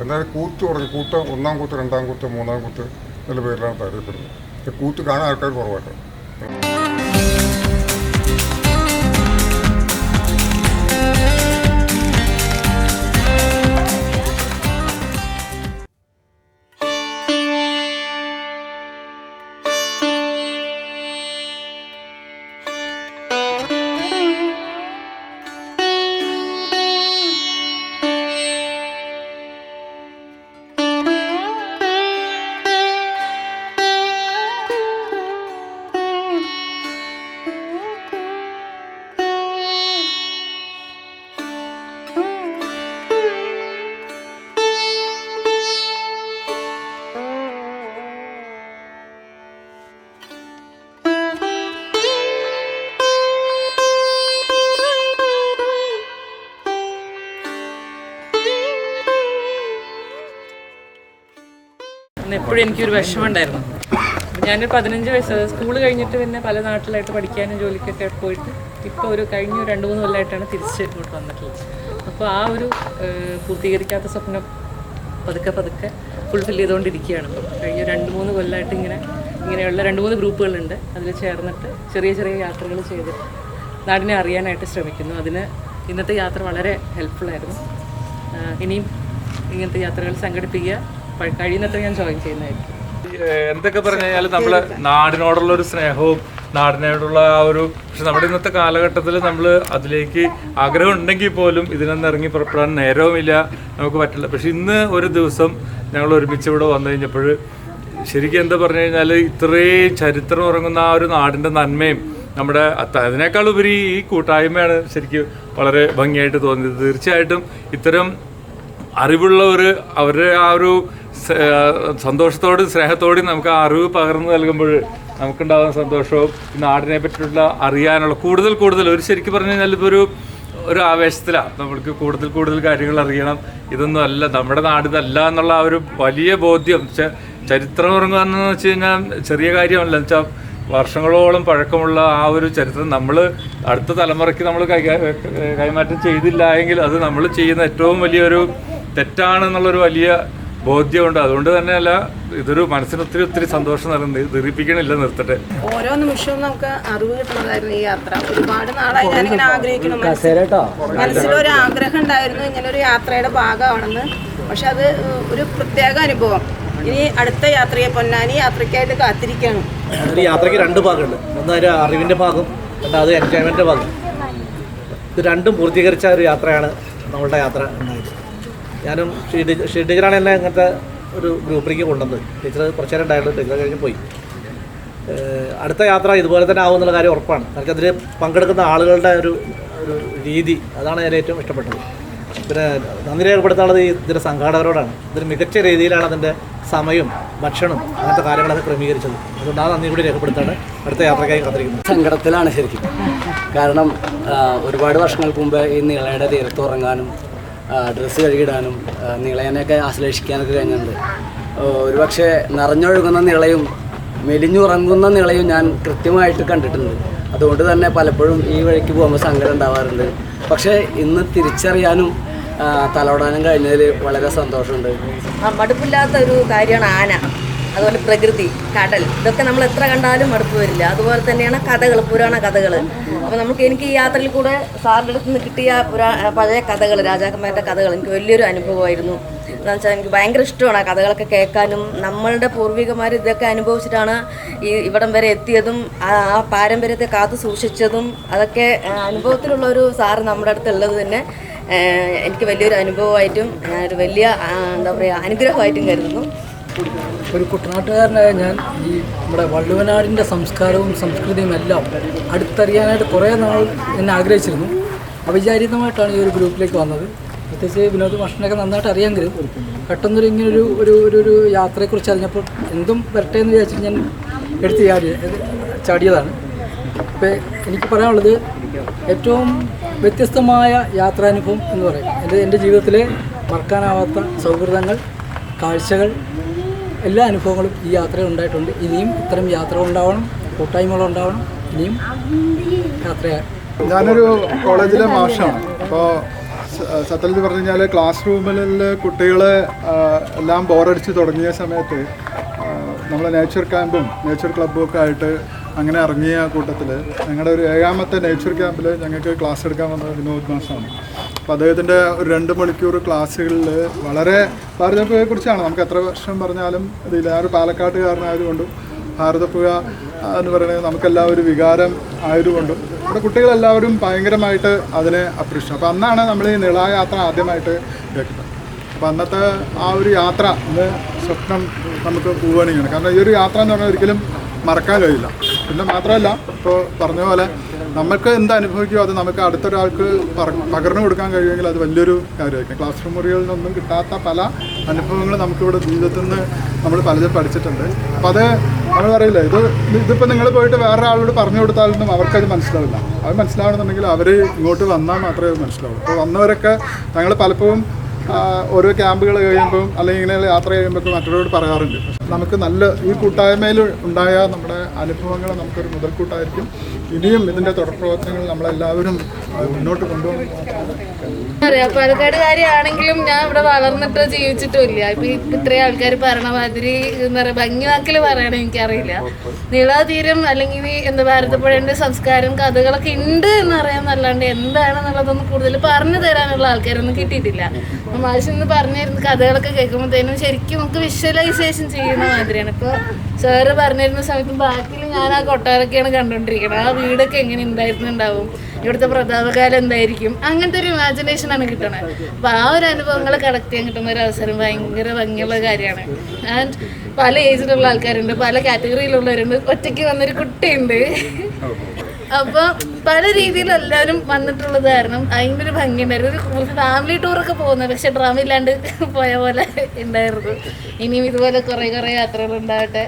എന്നാലും കൂത്ത് തുടങ്ങി കൂത്ത് ഒന്നാം കൂത്ത് രണ്ടാം കൂത്ത് മൂന്നാം കൂത്ത് എന്നുള്ള പേരിലാണ് അറിയപ്പെടുന്നത് കൂത്ത് കാണാൻ ആൾക്കാർ കുറവാട്ടോ എപ്പോഴും എനിക്കൊരു വിഷമം ഉണ്ടായിരുന്നു ഞാൻ പതിനഞ്ച് വയസ്സ് സ്കൂൾ കഴിഞ്ഞിട്ട് പിന്നെ പല നാട്ടിലായിട്ട് പഠിക്കാനും ജോലിക്കൊക്കെ പോയിട്ട് ഇപ്പോൾ ഒരു കഴിഞ്ഞ രണ്ട് മൂന്ന് കൊല്ലമായിട്ടാണ് തിരിച്ച് ഇങ്ങോട്ട് വന്നിട്ടുള്ളത്. അപ്പോൾ ആ ഒരു പൂർത്തീകരിക്കാത്ത സ്വപ്നം പതുക്കെ പതുക്കെ ഫുൾഫിൽ ചെയ്തുകൊണ്ടിരിക്കുകയാണ് ഇപ്പം. കഴിഞ്ഞ രണ്ട് മൂന്ന് കൊല്ലമായിട്ട് ഇങ്ങനെ ഇങ്ങനെയുള്ള രണ്ട് മൂന്ന് ഗ്രൂപ്പുകളുണ്ട്. അതിൽ ചേർന്നിട്ട് ചെറിയ ചെറിയ യാത്രകൾ ചെയ്തിട്ട് നാടിനെ അറിയാനായിട്ട് ശ്രമിക്കുന്നു. അതിന് ഇന്നത്തെ യാത്ര വളരെ ഹെൽപ്ഫുള്ളായിരുന്നു ഇനിയും ഇങ്ങനത്തെ യാത്രകൾ സംഘടിപ്പിക്കുക. കഴിയുന്നത്ര ഞാൻ ജോയിൻ ചെയ്യുന്നതായിരിക്കും. എന്തൊക്കെ പറഞ്ഞു കഴിഞ്ഞാൽ നമ്മൾ നാടിനോടുള്ള ഒരു സ്നേഹവും നാടിനോടുള്ള ആ ഒരു പക്ഷെ നമ്മുടെ ഇന്നത്തെ കാലഘട്ടത്തിൽ നമ്മൾ അതിലേക്ക് ആഗ്രഹം ഉണ്ടെങ്കിൽ പോലും ഇതിനൊന്നും ഇറങ്ങി പുറപ്പെടാൻ നേരവുമില്ല നമുക്ക് പറ്റില്ല. പക്ഷെ ഇന്ന് ഒരു ദിവസം ഞങ്ങൾ ഒരുമിച്ച് ഇവിടെ വന്നു കഴിഞ്ഞപ്പോൾ ശരിക്കും എന്താ പറഞ്ഞു കഴിഞ്ഞാൽ ഇത്രയും ചരിത്രം ഉറങ്ങുന്ന ആ ഒരു നാടിന്റെ നന്മയും നമ്മുടെ അതിനേക്കാൾ ഉപരി ഈ കൂട്ടായ്മയാണ് ശരിക്കും വളരെ ഭംഗിയായിട്ട് തോന്നിയത്. തീർച്ചയായിട്ടും ഇത്തരം അറിവുള്ളവർ അവരുടെ ആ ഒരു സന്തോഷത്തോടും സ്നേഹത്തോടെയും നമുക്ക് ആ അറിവ് പകർന്നു നൽകുമ്പോൾ നമുക്കുണ്ടാകുന്ന സന്തോഷവും നാടിനെ പറ്റിയുള്ള അറിയാനുള്ള കൂടുതൽ കൂടുതൽ ഒരു ശരിക്കും പറഞ്ഞു കഴിഞ്ഞാൽ ഇപ്പോൾ ഒരു ഒരു ആവേശത്തിലാണ് നമ്മൾക്ക് കൂടുതൽ കൂടുതൽ കാര്യങ്ങൾ അറിയണം. ഇതൊന്നും അല്ല. നമ്മുടെ നാട് ഇതല്ല എന്നുള്ള ആ ഒരു വലിയ ബോധ്യം. ചരിത്രം ഉറങ്ങുക എന്ന് വെച്ച് കഴിഞ്ഞാൽ ചെറിയ കാര്യമല്ല. എന്ന് വെച്ചാൽ വർഷങ്ങളോളം പഴക്കമുള്ള ആ ഒരു ചരിത്രം നമ്മൾ അടുത്ത തലമുറയ്ക്ക് നമ്മൾ കൈമാറ്റം ചെയ്തില്ല എങ്കിൽ അത് നമ്മൾ ചെയ്യുന്ന ഏറ്റവും വലിയൊരു തെറ്റാണെന്നുള്ളൊരു വലിയ ബോധ്യമുണ്ട്. അതുകൊണ്ട് തന്നെയല്ല ഇതൊരു മനസ്സിന് ഒത്തിരി ഒത്തിരി സന്തോഷം നൽകുന്നത് ദീർഘിപ്പിക്കണില്ല നിർത്തട്ടെ. ഓരോ നിമിഷവും നമുക്ക് അറിവ് കിട്ടുന്നതായിരുന്നു ഈ യാത്ര. ഒരുപാട് നാളായി ഞാനിങ്ങനെ ആഗ്രഹിക്കുന്നു. മനസ്സിലൊരു ആഗ്രഹം ഉണ്ടായിരുന്നു. ഇങ്ങനെ ഒരു യാത്രയുടെ ഭാഗമാണെന്ന്. പക്ഷെ അത് ഒരു പ്രത്യേക അനുഭവം. ഇനി അടുത്ത യാത്രയെ പൊന്നാനി യാത്രയ്ക്കായിട്ട് കാത്തിരിക്കണം ഒരു യാത്രയ്ക്ക് രണ്ട് ഭാഗമുണ്ട്. ഒന്ന് ഒരു അറിവിന്റെ ഭാഗം രണ്ടാമത് എൻജോയ്മെന്റ് ഭാഗം. ഇത് രണ്ടും പൂർത്തീകരിച്ച ഒരു യാത്രയാണ് നമ്മളുടെ യാത്ര. ഉണ്ടായത് ഞാനും ഷീ ടീച്ചറാണ് എന്നെ അങ്ങനത്തെ ഒരു ഗ്രൂപ്പിലേക്ക് കൊണ്ടുവന്നത്. ടീച്ചർ കുറച്ച് നേരം ഉണ്ടായിരുന്നു ടീച്ചർ കഴിഞ്ഞ് പോയി. അടുത്ത യാത്ര ഇതുപോലെ തന്നെ ആവും എന്നുള്ള കാര്യം ഉറപ്പാണ്. അതിൽ പങ്കെടുക്കുന്ന ആളുകളുടെ ഒരു ഒരു രീതി അതാണ് ഞാൻ ഏറ്റവും ഇഷ്ടപ്പെട്ടത്. പിന്നെ നന്ദി രേഖപ്പെടുത്താനുള്ളത് ഈ ഇതിന്റെ സംഘാടകരോടാണ്. ഇതിന് മികച്ച രീതിയിലാണ് അതിന്റെ സമയം ഭക്ഷണം അങ്ങനത്തെ കാര്യങ്ങളൊക്കെ ക്രമീകരിച്ചത്. അതുകൊണ്ട് ആ നന്ദി കൂടി രേഖപ്പെടുത്താണ് അടുത്ത യാത്രക്കായി കാത്തിരിക്കുന്നത്. സങ്കടത്തിലാണ് ശരിക്കും. കാരണം ഒരുപാട് വർഷങ്ങൾക്ക് മുമ്പ് ഈ നീളയുടെ തീരത്ത് ഉറങ്ങാനും ഡ്രസ്സ് കഴുകിടാനും നിളയനെയൊക്കെ ആശ്ലേഷിക്കാനൊക്കെ കഴിഞ്ഞിട്ടുണ്ട്. ഒരുപക്ഷെ നിറഞ്ഞൊഴുകുന്ന നിളയും മെലിഞ്ഞുറങ്ങുന്ന നിളയും ഞാൻ കൃത്യമായിട്ട് കണ്ടിട്ടുണ്ട്. അതുകൊണ്ട് തന്നെ പലപ്പോഴും ഈ വഴിക്ക് പോകുമ്പോൾ സങ്കടം ഉണ്ടാവാറുണ്ട്. പക്ഷേ ഇന്ന് തിരിച്ചറിയാനും തലോടാനും കഴിഞ്ഞതിൽ വളരെ സന്തോഷമുണ്ട്. മടുപ്പില്ലാത്ത ഒരു കാര്യമാണ് ആന. അതുപോലെ പ്രകൃതി കടൽ ഇതൊക്കെ നമ്മൾ എത്ര കണ്ടാലും മടുപ്പ് വരില്ല. അതുപോലെ തന്നെയാണ് കഥകൾ പുരാണ കഥകൾ. അപ്പോൾ നമുക്ക് എനിക്ക് ഈ യാത്രയിൽ കൂടെ സാറിന്റെ അടുത്ത് നിന്ന് കിട്ടിയ പഴയ കഥകൾ രാജാക്കന്മാരുടെ കഥകൾ എനിക്ക് വലിയൊരു അനുഭവമായിരുന്നു. എന്താണെന്ന് വെച്ചാൽ എനിക്ക് ഭയങ്കര ഇഷ്ടമാണ് ആ കഥകളൊക്കെ കേൾക്കാനും നമ്മളുടെ പൂർവികമാർ ഇതൊക്കെ അനുഭവിച്ചിട്ടാണ് ഈ ഇവിടം വരെ എത്തിയതും ആ പാരമ്പര്യത്തെ കാത്തു സൂക്ഷിച്ചതും അതൊക്കെ അനുഭവത്തിലുള്ള ഒരു സാറ് നമ്മുടെ അടുത്ത് ഉള്ളത് തന്നെ എനിക്ക് വലിയൊരു അനുഭവമായിട്ടും ഒരു വലിയ എന്താ പറയുക അനുഗ്രഹമായിട്ടും കരുതുന്നു. ഒരു കുട്ടനാട്ടുകാരനായ ഞാൻ ഈ നമ്മുടെ വള്ളുവനാടിന്റെ സംസ്കാരവും സംസ്കൃതിയും എല്ലാം അടുത്തറിയാനായിട്ട് കുറേ നാൾ എന്നെ ആഗ്രഹിച്ചിരുന്നു. അവിചാരിതമായിട്ടാണ് ഈ ഒരു ഗ്രൂപ്പിലേക്ക് വന്നത്. പ്രത്യേകിച്ച് വിനോദ് ഭക്ഷണമൊക്കെ നന്നായിട്ട് അറിയാമെങ്കിലും പെട്ടെന്നൊരു ഇങ്ങനൊരു ഒരു ഒരു ഒരു യാത്രയെക്കുറിച്ച് അറിഞ്ഞപ്പോൾ എന്തും വരട്ടെ എന്ന് വിചാരിച്ചിട്ട് ഞാൻ എടുത്ത് ചാടി ചാടിയതാണ്. അപ്പോൾ എനിക്ക് പറയാനുള്ളത് ഏറ്റവും വ്യത്യസ്തമായ യാത്രാനുഭവം എന്ന് പറയും. എന്റെ എന്റെ ജീവിതത്തിലെ മറക്കാനാവാത്ത സൗഹൃദങ്ങൾ കാഴ്ചകൾ എല്ലാ അനുഭവങ്ങളും ഈ യാത്രയിൽ ഉണ്ടായിട്ടുണ്ട്. ഇനിയും ഇത്തരം യാത്രകൾ ഉണ്ടാവണം കൂട്ടായ്മകൾ ഉണ്ടാവണം. ഇനിയും യാത്ര ഞാനൊരു കോളേജിലെ മാഷാണ്. അപ്പോൾ സത്യത്തിൽ പറഞ്ഞു കഴിഞ്ഞാൽ ക്ലാസ് റൂമിലെ കുട്ടികളെ എല്ലാം ബോറടിച്ച് തുടങ്ങിയ സമയത്ത് നമ്മൾ നേച്ചർ ക്യാമ്പും നേച്ചർ ക്ലബ്ബും ഒക്കെ ആയിട്ട് അങ്ങനെ ഇറങ്ങിയ കൂട്ടത്തിൽ ഞങ്ങളുടെ ഒരു ഏഴാമത്തെ നേച്ചർ ക്യാമ്പിൽ ഞങ്ങൾക്ക് ക്ലാസ് എടുക്കാൻ വന്ന വിനോദ് മാസാണ് അപ്പോൾ അദ്ദേഹത്തിന്റെ ഒരു രണ്ട് മണിക്കൂർ ക്ലാസ്സുകളിൽ വളരെ ഭാരതപ്പുഴയെ കുറിച്ചാണ് നമുക്ക് എത്ര വർഷം പറഞ്ഞാലും ഇതില്ല. ആ ഒരു പാലക്കാട്ടുകാരനായതുകൊണ്ടും ഭാരതപ്പുഴ എന്ന് പറയുന്നത് നമുക്കെല്ലാം ഒരു വികാരം ആയതുകൊണ്ടും നമ്മുടെ കുട്ടികളെല്ലാവരും ഭയങ്കരമായിട്ട് അതിനെ അപ്രീഷ്യം അപ്പോൾ അന്നാണ് നമ്മൾ ഈ നിളായാത്ര ആദ്യമായിട്ട് കേൾക്കുന്നത് അപ്പോൾ അന്നത്തെ ആ ഒരു യാത്ര ഇന്ന് സ്വപ്നം നമുക്ക് പോവുകയാണ് കാരണം ഈ ഒരു യാത്ര എന്ന് പറഞ്ഞാൽ ഒരിക്കലും മറക്കാൻ കഴിയില്ല. പിന്നെ മാത്രമല്ല ഇപ്പോൾ പറഞ്ഞ പോലെ നമുക്ക് എന്ത് അനുഭവിക്കുമോ അത് നമുക്ക് അടുത്തൊരാൾക്ക് പകർന്നു കൊടുക്കാൻ കഴിയുമെങ്കിൽ അത് വലിയൊരു കാര്യമായിരിക്കും. ക്ലാസ് റൂം മുറികളിൽ നിന്നൊന്നും കിട്ടാത്ത പല അനുഭവങ്ങളും നമുക്കിവിടെ ജീവിതത്തിൽ നിന്ന് നമ്മൾ പലതും പഠിച്ചിട്ടുണ്ട്. അപ്പോൾ അത് നമ്മൾ പറയില്ല ഇത് ഇതിപ്പോൾ നിങ്ങൾ പോയിട്ട് വേറെ ആളോട് പറഞ്ഞു കൊടുത്താലൊന്നും അവർക്കത് മനസ്സിലാവില്ല. അത് മനസ്സിലാവണമെന്നുണ്ടെങ്കിൽ അവർ ഇങ്ങോട്ട് വന്നാൽ മാത്രമേ മനസ്സിലാവൂ അപ്പോൾ വന്നവരൊക്കെ ഞങ്ങൾ പലപ്പോഴും ഓരോ ക്യാമ്പുകൾ കഴിയുമ്പോൾ അല്ലെങ്കിൽ ഇങ്ങനെ യാത്ര ചെയ്യുമ്പോൾ മറ്റുള്ളവരോട് പറയാറുണ്ട്. നമുക്ക് നല്ല ഈ കൂട്ടായ്മയിൽ ഉണ്ടായ നമ്മുടെ അനുഭവങ്ങൾ നമുക്കൊരു മുതൽക്കൂട്ടായിരിക്കും. ഇനിയും ഇതിന്റെ തുടർ പ്രവർത്തനങ്ങൾ നമ്മളെല്ലാവരും മുന്നോട്ട് കൊണ്ടുപോകണം. അറിയാം പാലക്കാടുകാരിയാണെങ്കിലും ഞാൻ ഇവിടെ വളർന്നിട്ടോ ജീവിച്ചിട്ടോ ഇല്ല ഇപ്പൊ ഇത്രയും ആൾക്കാർ പറയണ മാതിരി എന്താ പറയുക ഭംഗി വാക്കിൽ പറയണ എനിക്കറിയില്ല. നീളാതീരം അല്ലെങ്കിൽ എന്താ ഭാരതപ്പുഴേന്റെ സംസ്കാരം കഥകളൊക്കെ ഉണ്ട് എന്നറിയാന്നല്ലാണ്ട് എന്താണെന്നുള്ളതൊന്നും കൂടുതൽ പറഞ്ഞു തരാനുള്ള ആൾക്കാരൊന്നും കിട്ടിയിട്ടില്ല. അപ്പൊ മാഷ് പറഞ്ഞിരുന്ന കഥകളൊക്കെ കേൾക്കുമ്പോഴത്തേനും ശരിക്കും നമുക്ക് വിഷ്വലൈസേഷൻ ചെയ്യുന്ന മാതിരിയാണ്. ഇപ്പോൾ സാറ് പറഞ്ഞിരുന്ന സമയത്ത് ബാക്കിൽ ഞാൻ ആ കൊട്ടാരൊക്കെയാണ് കണ്ടുകൊണ്ടിരിക്കുന്നത് ആ വീടൊക്കെ എങ്ങനെ ഉണ്ടായിരുന്നുണ്ടാവും? ഇവിടുത്തെ പ്രതാപകാലം എന്തായിരിക്കും? അങ്ങനത്തെ ഒരു ഇമാജിനേഷൻ ആണ് കിട്ടണത് അപ്പോൾ ആ ഒരു അനുഭവങ്ങൾ കളക്ട് ചെയ്യാൻ കിട്ടുന്ന ഒരു അവസരം ഭയങ്കര ഭംഗിയുള്ള കാര്യമാണ്. ആൻഡ് പല ഏജിലുള്ള ആൾക്കാരുണ്ട് പല കാറ്റഗറിയിലുള്ളവരുണ്ട് ഒറ്റയ്ക്ക് വന്നൊരു കുട്ടിയുണ്ട്. അപ്പോൾ പല രീതിയിൽ എല്ലാവരും വന്നിട്ടുള്ളത് കാരണം അതിന്റെ ഒരു ഭംഗി ഉണ്ടായിരുന്നു ഒരു ഫാമിലി ടൂറൊക്കെ പോകുന്നത് പക്ഷെ ഡ്രാമ ഇല്ലാണ്ട് പോയ പോലെ ഉണ്ടായിരുന്നു. ഇനിയും ഇതുപോലെ കുറെ കുറെ യാത്രകൾ ഉണ്ടാവട്ടെ.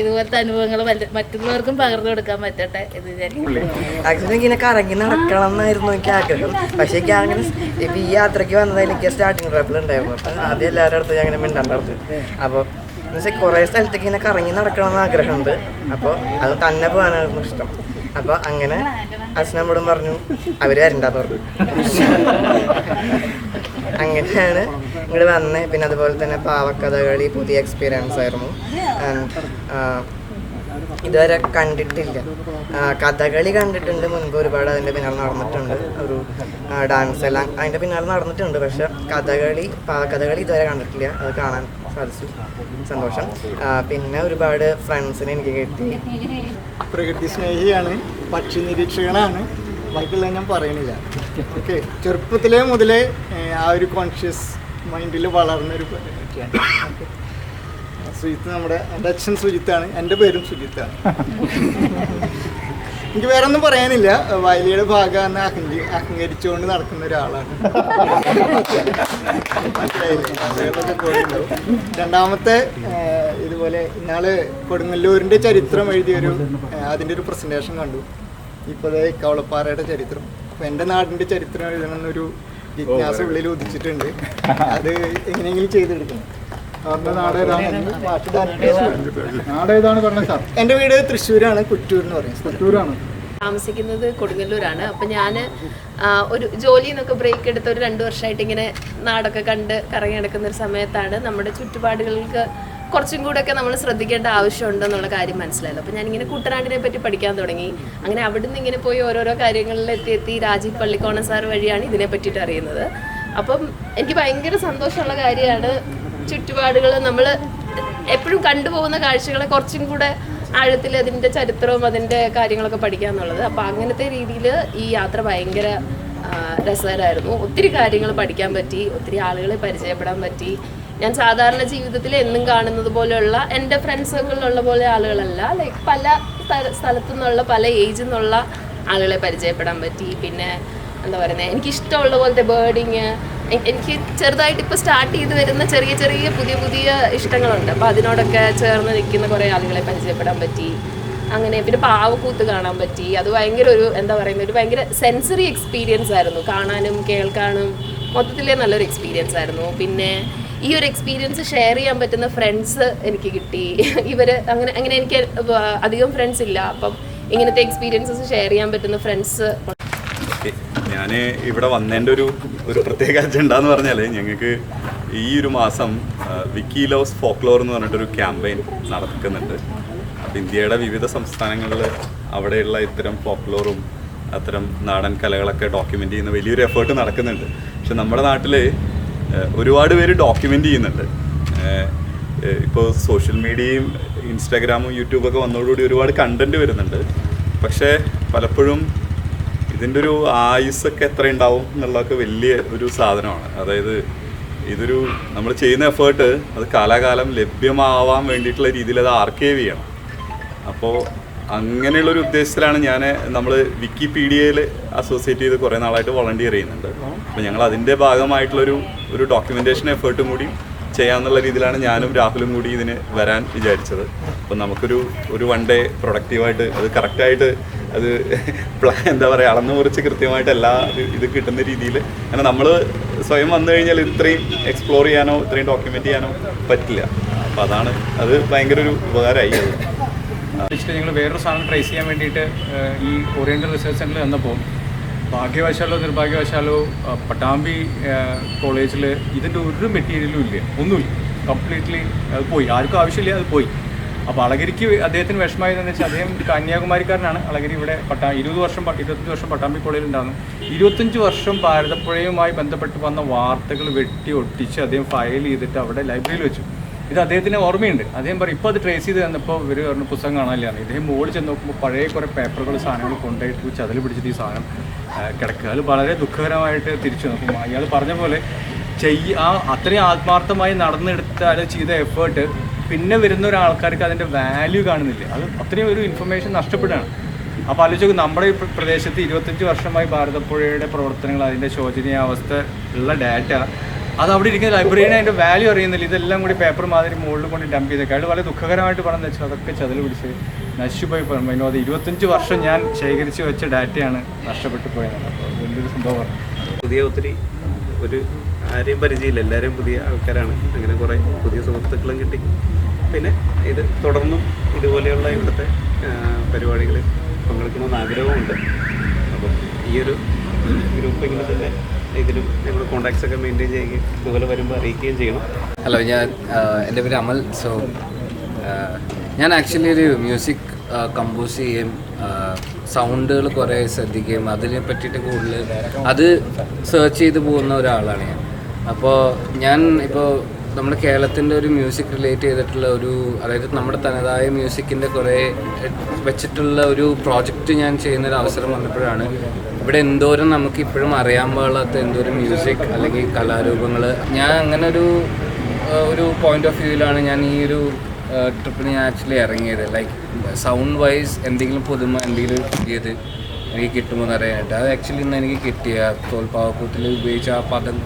ഇതുപോലത്തെ അനുഭവങ്ങൾ മറ്റുള്ളവർക്കും പകർന്നു കൊടുക്കാൻ പറ്റട്ടെ വിചാരിക്കുന്നു. ആക്ച്വലി ഇങ്ങനെ കറങ്ങി നടക്കണം എന്നായിരുന്നു എനിക്ക് ആഗ്രഹം. പക്ഷെ എനിക്ക് അങ്ങനെ ഇപ്പൊ ഈ യാത്രയ്ക്ക് വന്നത് എനിക്ക് സ്റ്റാർട്ടിങ് ഉണ്ടായിരുന്നു. അപ്പൊ ആദ്യം എല്ലാവരുടെ അടുത്ത് ഞാൻ അങ്ങനെ മിണ്ടാണ്ടടുത്ത് അപ്പോൾ എന്നുവെച്ചാൽ കുറേ സ്ഥലത്തേക്ക് ഇങ്ങനെ കറങ്ങി നടക്കണം എന്ന് ആഗ്രഹമുണ്ട്. അപ്പോൾ അത് തന്നെ പോകാനായിരുന്നു ഇഷ്ടം. അപ്പോൾ അങ്ങനെ അച്ഛനമ്മടും പറഞ്ഞു അവർ വരണ്ടാന്ന് പറഞ്ഞു. അങ്ങനെയാണ് ഇങ്ങോട്ട് വന്നേ. പിന്നെ അതുപോലെ തന്നെ പാവക്കഥകളി പുതിയ എക്സ്പീരിയൻസ് ആയിരുന്നു. ഇതുവരെ കണ്ടിട്ടില്ല. കഥകളി കണ്ടിട്ടുണ്ട് മുൻപ് ഒരുപാട് അതിന്റെ പിന്നാലെ നടന്നിട്ടുണ്ട്. ഒരു ഡാൻസ് എല്ലാം അതിന്റെ പിന്നാലെ നടന്നിട്ടുണ്ട് പക്ഷെ കഥകളി പാവക്കഥകളി ഇതുവരെ കണ്ടിട്ടില്ല. അത് കാണാൻ സാധിച്ചു സന്തോഷം. പിന്നെ ഒരുപാട് ഫ്രണ്ട്സിനെ എനിക്ക് കിട്ടി. പ്രകൃതി സ്നേഹിയാണ് പക്ഷി നിരീക്ഷകനാണ്. ബാക്കിയുള്ള ഞാൻ പറയണില്ല. ഓക്കെ ചെറുപ്പത്തിലെ മുതലേ ആ ഒരു കോൺഷ്യസ് മൈൻഡിൽ വളർന്നൊരു വ്യക്തിയാണ്. ഓക്കെ. സുജിത്ത് നമ്മുടെ എന്റെ അച്ഛൻ സുജിത്താണ് എന്റെ പേരും സുജിത്താണ്. എനിക്ക് വേറെ ഒന്നും പറയാനില്ല. വയലിയുടെ ഭാഗം അഹങ്ക അഹങ്കരിച്ചുകൊണ്ട് നടക്കുന്ന ഒരാളാണ്? രണ്ടാമത്തെ ഇതുപോലെ ഇന്നാൾ കൊടുങ്ങല്ലൂരിന്റെ ചരിത്രം എഴുതിയൊരു ഏഹ്, അതിന്റെ ഒരു പ്രസന്റേഷൻ കണ്ടു. ഇപ്പോൾ കവളപ്പാറയുടെ ചരിത്രം. അപ്പൊ എന്റെ നാടിന്റെ ചരിത്രം എഴുതണമെന്നൊരു ജിജ്ഞാസ ഉള്ളിൽ ഉദിച്ചിട്ടുണ്ട്. അത് എങ്ങനെയെങ്കിലും ചെയ്തെടുക്കണം. എന്റെ വീട് തൃശ്ശൂരാണ് കുറ്റൂർ എന്ന് പറയുന്നത് സ്ഥലം. താമസിക്കുന്നത് കൊടുങ്ങല്ലൂരാണ്. അപ്പം ഞാൻ ഒരു ജോലിയിൽ നിന്നൊക്കെ ബ്രേക്ക് എടുത്ത് ഒരു രണ്ട് വർഷമായിട്ട് ഇങ്ങനെ നാടൊക്കെ കണ്ട് കറങ്ങി നടക്കുന്ന ഒരു സമയത്താണ് നമ്മുടെ ചുറ്റുപാടുകൾക്ക് കുറച്ചും കൂടെയൊക്കെ നമ്മൾ ശ്രദ്ധിക്കേണ്ട ആവശ്യമുണ്ടെന്നുള്ള കാര്യം മനസ്സിലായല്ലോ അപ്പോൾ ഞാനിങ്ങനെ കുട്ടനാടിനെ പറ്റി പഠിക്കാൻ തുടങ്ങി. അങ്ങനെ അവിടുന്ന് ഇങ്ങനെ പോയി ഓരോരോ കാര്യങ്ങളിൽ എത്തി എത്തി രാജീവ് പള്ളിക്കോണ സാർ വഴിയാണ് ഇതിനെ പറ്റിയിട്ട് അറിയുന്നത്. അപ്പം എനിക്ക് ഭയങ്കര സന്തോഷമുള്ള കാര്യമാണ് ചുറ്റുപാടുകൾ നമ്മൾ എപ്പോഴും കണ്ടുപോകുന്ന കാഴ്ചകളെ കുറച്ചും കൂടെ ആഴത്തിൽ അതിന്റെ ചരിത്രവും അതിന്റെ കാര്യങ്ങളൊക്കെ പഠിക്കുക എന്നുള്ളത് അപ്പോൾ അങ്ങനത്തെ രീതിയിൽ ഈ യാത്ര ഭയങ്കര രസകരമായിരുന്നു. ഒത്തിരി കാര്യങ്ങൾ പഠിക്കാൻ പറ്റി ഒത്തിരി ആളുകളെ പരിചയപ്പെടാൻ പറ്റി. ഞാൻ സാധാരണ ജീവിതത്തിൽ എന്നും കാണുന്നത് പോലെയുള്ള എന്റെ ഫ്രണ്ട്സ് സർക്കിളിലുള്ള പോലെ ആളുകളല്ല. ലൈക്ക് പല സ്ഥല- സ്ഥലത്തു നിന്നുള്ള പല ഏജിൽ നിന്നുള്ള ആളുകളെ പരിചയപ്പെടാൻ പറ്റി. പിന്നെ എന്താ പറയുന്നത് എനിക്കിഷ്ടമുള്ള പോലത്തെ ബേർഡിങ് എനിക്ക് ചെറുതായിട്ട് ഇപ്പോൾ സ്റ്റാർട്ട് ചെയ്ത് വരുന്ന ചെറിയ ചെറിയ പുതിയ പുതിയ ഇഷ്ടങ്ങളുണ്ട്. അപ്പോൾ അതിനോടൊക്കെ ചേർന്ന് നിൽക്കുന്ന കുറേ ആളുകളെ പരിചയപ്പെടാൻ പറ്റി. അങ്ങനെ പിന്നെ പാവക്കൂത്ത് കാണാൻ പറ്റി. അത് ഭയങ്കര ഒരു എന്താ പറയുന്നത് ഒരു ഭയങ്കര സെൻസറി എക്സ്പീരിയൻസ് ആയിരുന്നു. കാണാനും കേൾക്കാനും മൊത്തത്തിലേ നല്ലൊരു എക്സ്പീരിയൻസ് ആയിരുന്നു. പിന്നെ ഈ ഒരു എക്സ്പീരിയൻസ് ഷെയർ ചെയ്യാൻ പറ്റുന്ന ഫ്രണ്ട്സ് എനിക്ക് കിട്ടി. ഇവർ അങ്ങനെ അങ്ങനെ എനിക്ക് അധികം ഫ്രണ്ട്സ് ഇല്ല. അപ്പം ഇങ്ങനത്തെ എക്സ്പീരിയൻസസ് ഷെയർ ചെയ്യാൻ പറ്റുന്ന ഫ്രണ്ട്സ് ഞാൻ ഇവിടെ വന്നതിന്റെ ഒരു ഒരു പ്രത്യേക അജണ്ട എന്ന് പറഞ്ഞാൽ ഞങ്ങൾക്ക് ഈ ഒരു മാസം വിക്കി ലോസ് ഫോക്ലോർ എന്ന് പറഞ്ഞിട്ടൊരു ക്യാമ്പയിൻ നടക്കുന്നുണ്ട്. അപ്പോൾ ഇന്ത്യയുടെ വിവിധ സംസ്ഥാനങ്ങളിൽ അവിടെയുള്ള ഇത്തരം ഫോക്ലോറും അത്തരം നാടൻ കലകളൊക്കെ ഡോക്യുമെന്റ് ചെയ്യുന്ന വലിയൊരു എഫേർട്ട് നടക്കുന്നുണ്ട്. പക്ഷെ നമ്മുടെ നാട്ടിൽ ഒരുപാട് പേര് ഡോക്യുമെന്റ് ചെയ്യുന്നുണ്ട്. ഇപ്പോൾ സോഷ്യൽ മീഡിയയും ഇൻസ്റ്റാഗ്രാമും യൂട്യൂബൊക്കെ വന്നതോടുകൂടി ഒരുപാട് കണ്ടന്റ് വരുന്നുണ്ട്. പക്ഷേ പലപ്പോഴും ഇതിന്റെ ഒരു ആയുസ്സൊക്കെ എത്ര ഉണ്ടാവും എന്നുള്ളതൊക്കെ വലിയ ഒരു സാധനമാണ്. അതായത് ഇതൊരു നമ്മൾ ചെയ്യുന്ന എഫേർട്ട് അത് കാലാകാലം ലഭ്യമാവാൻ വേണ്ടിയിട്ടുള്ള രീതിയിൽ അത് ആർക്കൈവ് ചെയ്യണം. അപ്പോൾ അങ്ങനെയുള്ള ഒരു ഉദ്ദേശത്തിലാണ് ഞാൻ നമ്മൾ വിക്കിപീഡിയയിൽ അസോസിയേറ്റ് ചെയ്ത് കുറേ നാളായിട്ട് വോളണ്ടിയർ ചെയ്യുന്നുണ്ട്. അപ്പോൾ ഞങ്ങൾ അതിന്റെ ഭാഗമായിട്ടുള്ളൊരു ഒരു ഡോക്യുമെന്റേഷൻ എഫേർട്ടും കൂടി ചെയ്യാന്നുള്ള രീതിയിലാണ് ഞാനും രാഹുലും കൂടി ഇതിന് വരാൻ വിചാരിച്ചത്. അപ്പം നമുക്കൊരു ഒരു വൺ ഡേ പ്രൊഡക്റ്റീവായിട്ട് അത് കറക്റ്റായിട്ട് അത് എന്താ പറയുക അളന്ന് മുറിച്ച് കൃത്യമായിട്ട് എല്ലാ ഇത് കിട്ടുന്ന രീതിയിൽ കാരണം നമ്മൾ സ്വയം വന്നു കഴിഞ്ഞാൽ ഇത്രയും എക്സ്പ്ലോർ ചെയ്യാനോ ഇത്രയും ഡോക്യുമെന്റ് ചെയ്യാനോ പറ്റില്ല. അപ്പോൾ അതാണ് അത് ഭയങ്കര ഒരു ഉപകാരമായി. അത് ഞങ്ങൾ വേറൊരു സാധനം ട്രേസ് ചെയ്യാൻ വേണ്ടിയിട്ട് ഈ ഓറിയന്റൽ റിസർച്ച് സെന്ററിൽ വന്നപ്പോൾ ഭാഗ്യവശാലോ നിർഭാഗ്യവശാലോ പട്ടാമ്പി കോളേജിൽ ഇതിന്റെ ഒരു മെറ്റീരിയലും ഇല്ല. ഒന്നുമില്ല. കംപ്ലീറ്റ്ലി അത് പോയി. ആർക്കും ആവശ്യമില്ല അത് പോയി. അപ്പോൾ അളഗിരിക്ക് അദ്ദേഹത്തിന് വിഷമമായതെന്ന് വെച്ചാൽ അദ്ദേഹം കന്യാകുമാരിക്കാരനാണ്. അളഗിരി ഇവിടെ പട്ടാ ഇരുപത് വർഷം ഇരുപത്തഞ്ച് വർഷം പട്ടാമ്പി കോളേജിൽ ഉണ്ടാകുന്നു ഇരുപത്തഞ്ച് വർഷം ഭാരതപ്പുഴയുമായി ബന്ധപ്പെട്ട് വന്ന വാർത്തകൾ വെട്ടി ഒട്ടിച്ച് അദ്ദേഹം ഫയൽ ചെയ്തിട്ട് അവിടെ ലൈബ്രറിയിൽ വെച്ചു. ഇത് അദ്ദേഹത്തിന് ഓർമ്മയുണ്ട്. അദ്ദേഹം പറയും ഇപ്പോൾ അത് ട്രേസ് ചെയ്ത് തന്നപ്പോൾ ഇവർ പറഞ്ഞു പുസ്തകം കാണാനില്ലാന്ന് ഇദ്ദേഹം മുകളിൽ ചെന്ന് നോക്കുമ്പോൾ പഴയ കുറേ പേപ്പറുകൾ സാധനങ്ങൾ കൊണ്ടുപോയിട്ട് ചതിൽ പിടിച്ചിട്ട് ഈ സാധനം കിടക്കുക. അത് വളരെ ദുഃഖകരമായിട്ട് തിരിച്ചു നോക്കും അയാൾ പറഞ്ഞ പോലെ ചെയ്യ ആ അത്രയും ആത്മാർത്ഥമായി നടന്നെടുത്താൽ ചെയ്ത എഫേർട്ട് പിന്നെ വരുന്ന ഒരാൾക്കാർക്ക് അതിന്റെ വാല്യൂ കാണുന്നില്ല. അത് അത്രയും ഒരു ഇൻഫർമേഷൻ നഷ്ടപ്പെടുകയാണ്. അപ്പോൾ ആലോചിച്ച് നമ്മുടെ ഈ പ്ര- പ്രദേശത്ത് ഇരുപത്തഞ്ച് വർഷമായി ഭാരതപ്പുഴയുടെ പ്രവർത്തനങ്ങൾ അതിന്റെ ശോചനീയാവസ്ഥ ഉള്ള ഡാറ്റ അത് അവിടെ ഇരിക്കുന്ന ലൈബ്രറിനെ അതിന്റെ വാല്യൂ അറിയുന്നില്ല. ഇതെല്ലാം കൂടി പേപ്പർ മാതിരി മുകളിൽ കൊണ്ട് ഡംപ് ചെയ്തേക്കാം. അയാൾ വളരെ ദുഃഖകരമായിട്ട് പറഞ്ഞു വെച്ചാൽ അതൊക്കെ ചതിൽ പിടിച്ച് നശിച്ചുപോയി പറഞ്ഞു. അത് ഇരുപത്തഞ്ച് വർഷം ഞാൻ ശേഖരിച്ച് വെച്ച ഡാറ്റയാണ് നഷ്ടപ്പെട്ടു പോയത്. അപ്പോൾ വലിയൊരു സംഭവമാണ്. പുതിയ ഒത്തിരി ഒരു ആരെയും പരിചയമില്ല. എല്ലാവരും പുതിയ ആൾക്കാരാണ്. അങ്ങനെ കുറേ പുതിയ സുഹൃത്തുക്കളും കിട്ടി. പിന്നെ ഇത് തുടർന്നും ഇതുപോലെയുള്ള ഇവിടുത്തെ പരിപാടികളിൽ പങ്കെടുക്കണമെന്ന് ആഗ്രഹമുണ്ട്. അപ്പം ഈ ഒരു ഗ്രൂപ്പ് ഇങ്ങനെ തന്നെ ഇതിലും ഞങ്ങൾ കോൺടാക്ട്സ് ഒക്കെ മെയിന്റെയിൻ ചെയ്യുകയും ഇതുപോലെ വരുമ്പോൾ അറിയിക്കുകയും ചെയ്യണം. ഹലോ ഞാൻ എന്റെ പേര് അമൽ. സോ ഞാൻ ആക്ച്വലി ഒരു മ്യൂസിക് കമ്പോസ് ചെയ്യുകയും സൗണ്ടുകൾ കുറേ ശ്രദ്ധിക്കുകയും അതിനെ പറ്റിയിട്ട് കൂടുതൽ അത് സെർച്ച് ചെയ്ത് പോകുന്ന ഒരാളാണ് ഞാൻ. അപ്പോൾ ഞാൻ ഇപ്പോൾ നമ്മുടെ കേരളത്തിന്റെ ഒരു മ്യൂസിക് റിലേറ്റ് ചെയ്തിട്ടുള്ള ഒരു അതായത് നമ്മുടെ തനതായ മ്യൂസിക്കിന്റെ കുറേ വെച്ചിട്ടുള്ള ഒരു പ്രോജക്റ്റ് ഞാൻ ചെയ്യുന്ന ഒരു അവസരം വന്നപ്പോഴാണ് ഇവിടെ എന്തോരം നമുക്ക് ഇപ്പോഴും അറിയാൻ പാടില്ലാത്ത എന്തോരം മ്യൂസിക് അല്ലെങ്കിൽ കലാരൂപങ്ങൾ ഞാൻ അങ്ങനെ ഒരു ഒരു പോയിന്റ് ഓഫ് വ്യൂവിലാണ് ഞാൻ ഈ ഒരു ട്രിപ്പിന് ഞാൻ ആക്ച്വലി ഇറങ്ങിയത്. ലൈക്ക് സൗണ്ട് വൈസ് എന്തെങ്കിലും പുതുമ എന്തെങ്കിലും പുതിയത് എനിക്ക് കിട്ടുമോ എന്ന് അറിയാനായിട്ട്. അത് ആക്ച്വലി ഇന്ന് എനിക്ക് കിട്ടിയ തോൽപ്പാവക്കൂത്തിൽ ഉപയോഗിച്ച ആ പദം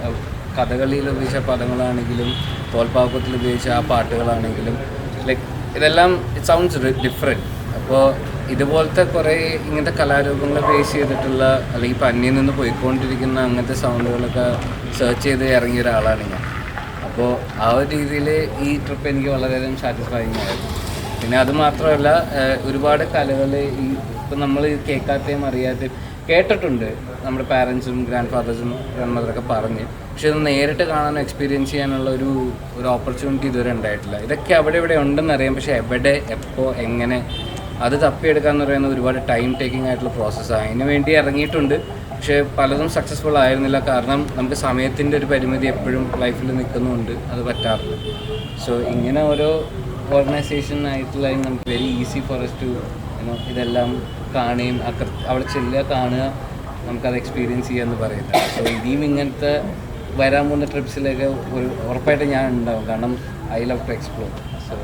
കഥകളിയിൽ ഉപയോഗിച്ച പദങ്ങളാണെങ്കിലും തോൽപ്പാവക്കൂത്തിൽ ഉപയോഗിച്ച ആ പാട്ടുകളാണെങ്കിലും ലൈക്ക് ഇതെല്ലാം ഇറ്റ് സൗണ്ട്സ് ഡിഫറെന്റ് അപ്പോൾ ഇതുപോലത്തെ കുറേ ഇങ്ങനത്തെ കലാരൂപങ്ങളെ ബേസ് ചെയ്തിട്ടുള്ള അല്ലെങ്കിൽ ഇപ്പം അന്യം നിന്ന് പോയിക്കൊണ്ടിരിക്കുന്ന അങ്ങനത്തെ സൗണ്ടുകളൊക്കെ സെർച്ച് ചെയ്ത് ഇറങ്ങിയ ഒരാളാണ് ഞാൻ. അപ്പോൾ ആ ഒരു രീതിയിൽ ഈ ട്രിപ്പ് എനിക്ക് വളരെയധികം സാറ്റിസ്ഫൈങ് ആയിരുന്നു പിന്നെ അത് മാത്രമല്ല ഒരുപാട് കലകൾ ഈ ഇപ്പം നമ്മൾ കേൾക്കാത്തയും അറിയാത്തയും കേട്ടിട്ടുണ്ട്. നമ്മുടെ പാരൻസും ഗ്രാൻഡ് ഫാദേഴ്സും ഗ്രാൻഡ് മദറൊക്കെ പറഞ്ഞ്. പക്ഷെ ഇത് നേരിട്ട് കാണാനും എക്സ്പീരിയൻസ് ചെയ്യാനുള്ള ഒരു ഒരു ഓപ്പർച്യൂണിറ്റി ഇതുവരെ ഉണ്ടായിട്ടില്ല. ഇതൊക്കെ അവിടെ ഇവിടെ ഉണ്ടെന്ന് അറിയാം. പക്ഷെ എവിടെ എപ്പോൾ എങ്ങനെ അത് തപ്പിയെടുക്കുക എന്ന് പറയുന്നത് ഒരുപാട് ടൈം ടേക്കിംഗ് ആയിട്ടുള്ള പ്രോസസ്സാണ് അതിന് വേണ്ടി ഇറങ്ങിയിട്ടുണ്ട്. പക്ഷേ പലതും സക്സസ്ഫുൾ ആയിരുന്നില്ല. കാരണം നമുക്ക് സമയത്തിന്റെ ഒരു പരിമിതി എപ്പോഴും ലൈഫിൽ നിൽക്കുന്നുണ്ട്. അത് പറ്റാറില്ല. സോ ഇങ്ങനെ ഓരോ ഓർഗനൈസേഷൻ ആയിട്ടുള്ള നമുക്ക് very easy for us to ഇതെല്ലാം കാണുകയും അവിടെ ചെല്ലുക കാണുക നമുക്കത് എക്സ്പീരിയൻസ് ചെയ്യുക എന്ന് പറയുന്നത്. സോ ഇനിയും ഇങ്ങനത്തെ വരാൻ പോകുന്ന ട്രിപ്സിലൊക്കെ ഒരു ഉറപ്പായിട്ട് ഞാൻ ഉണ്ടാവും. കാരണം I love to explore so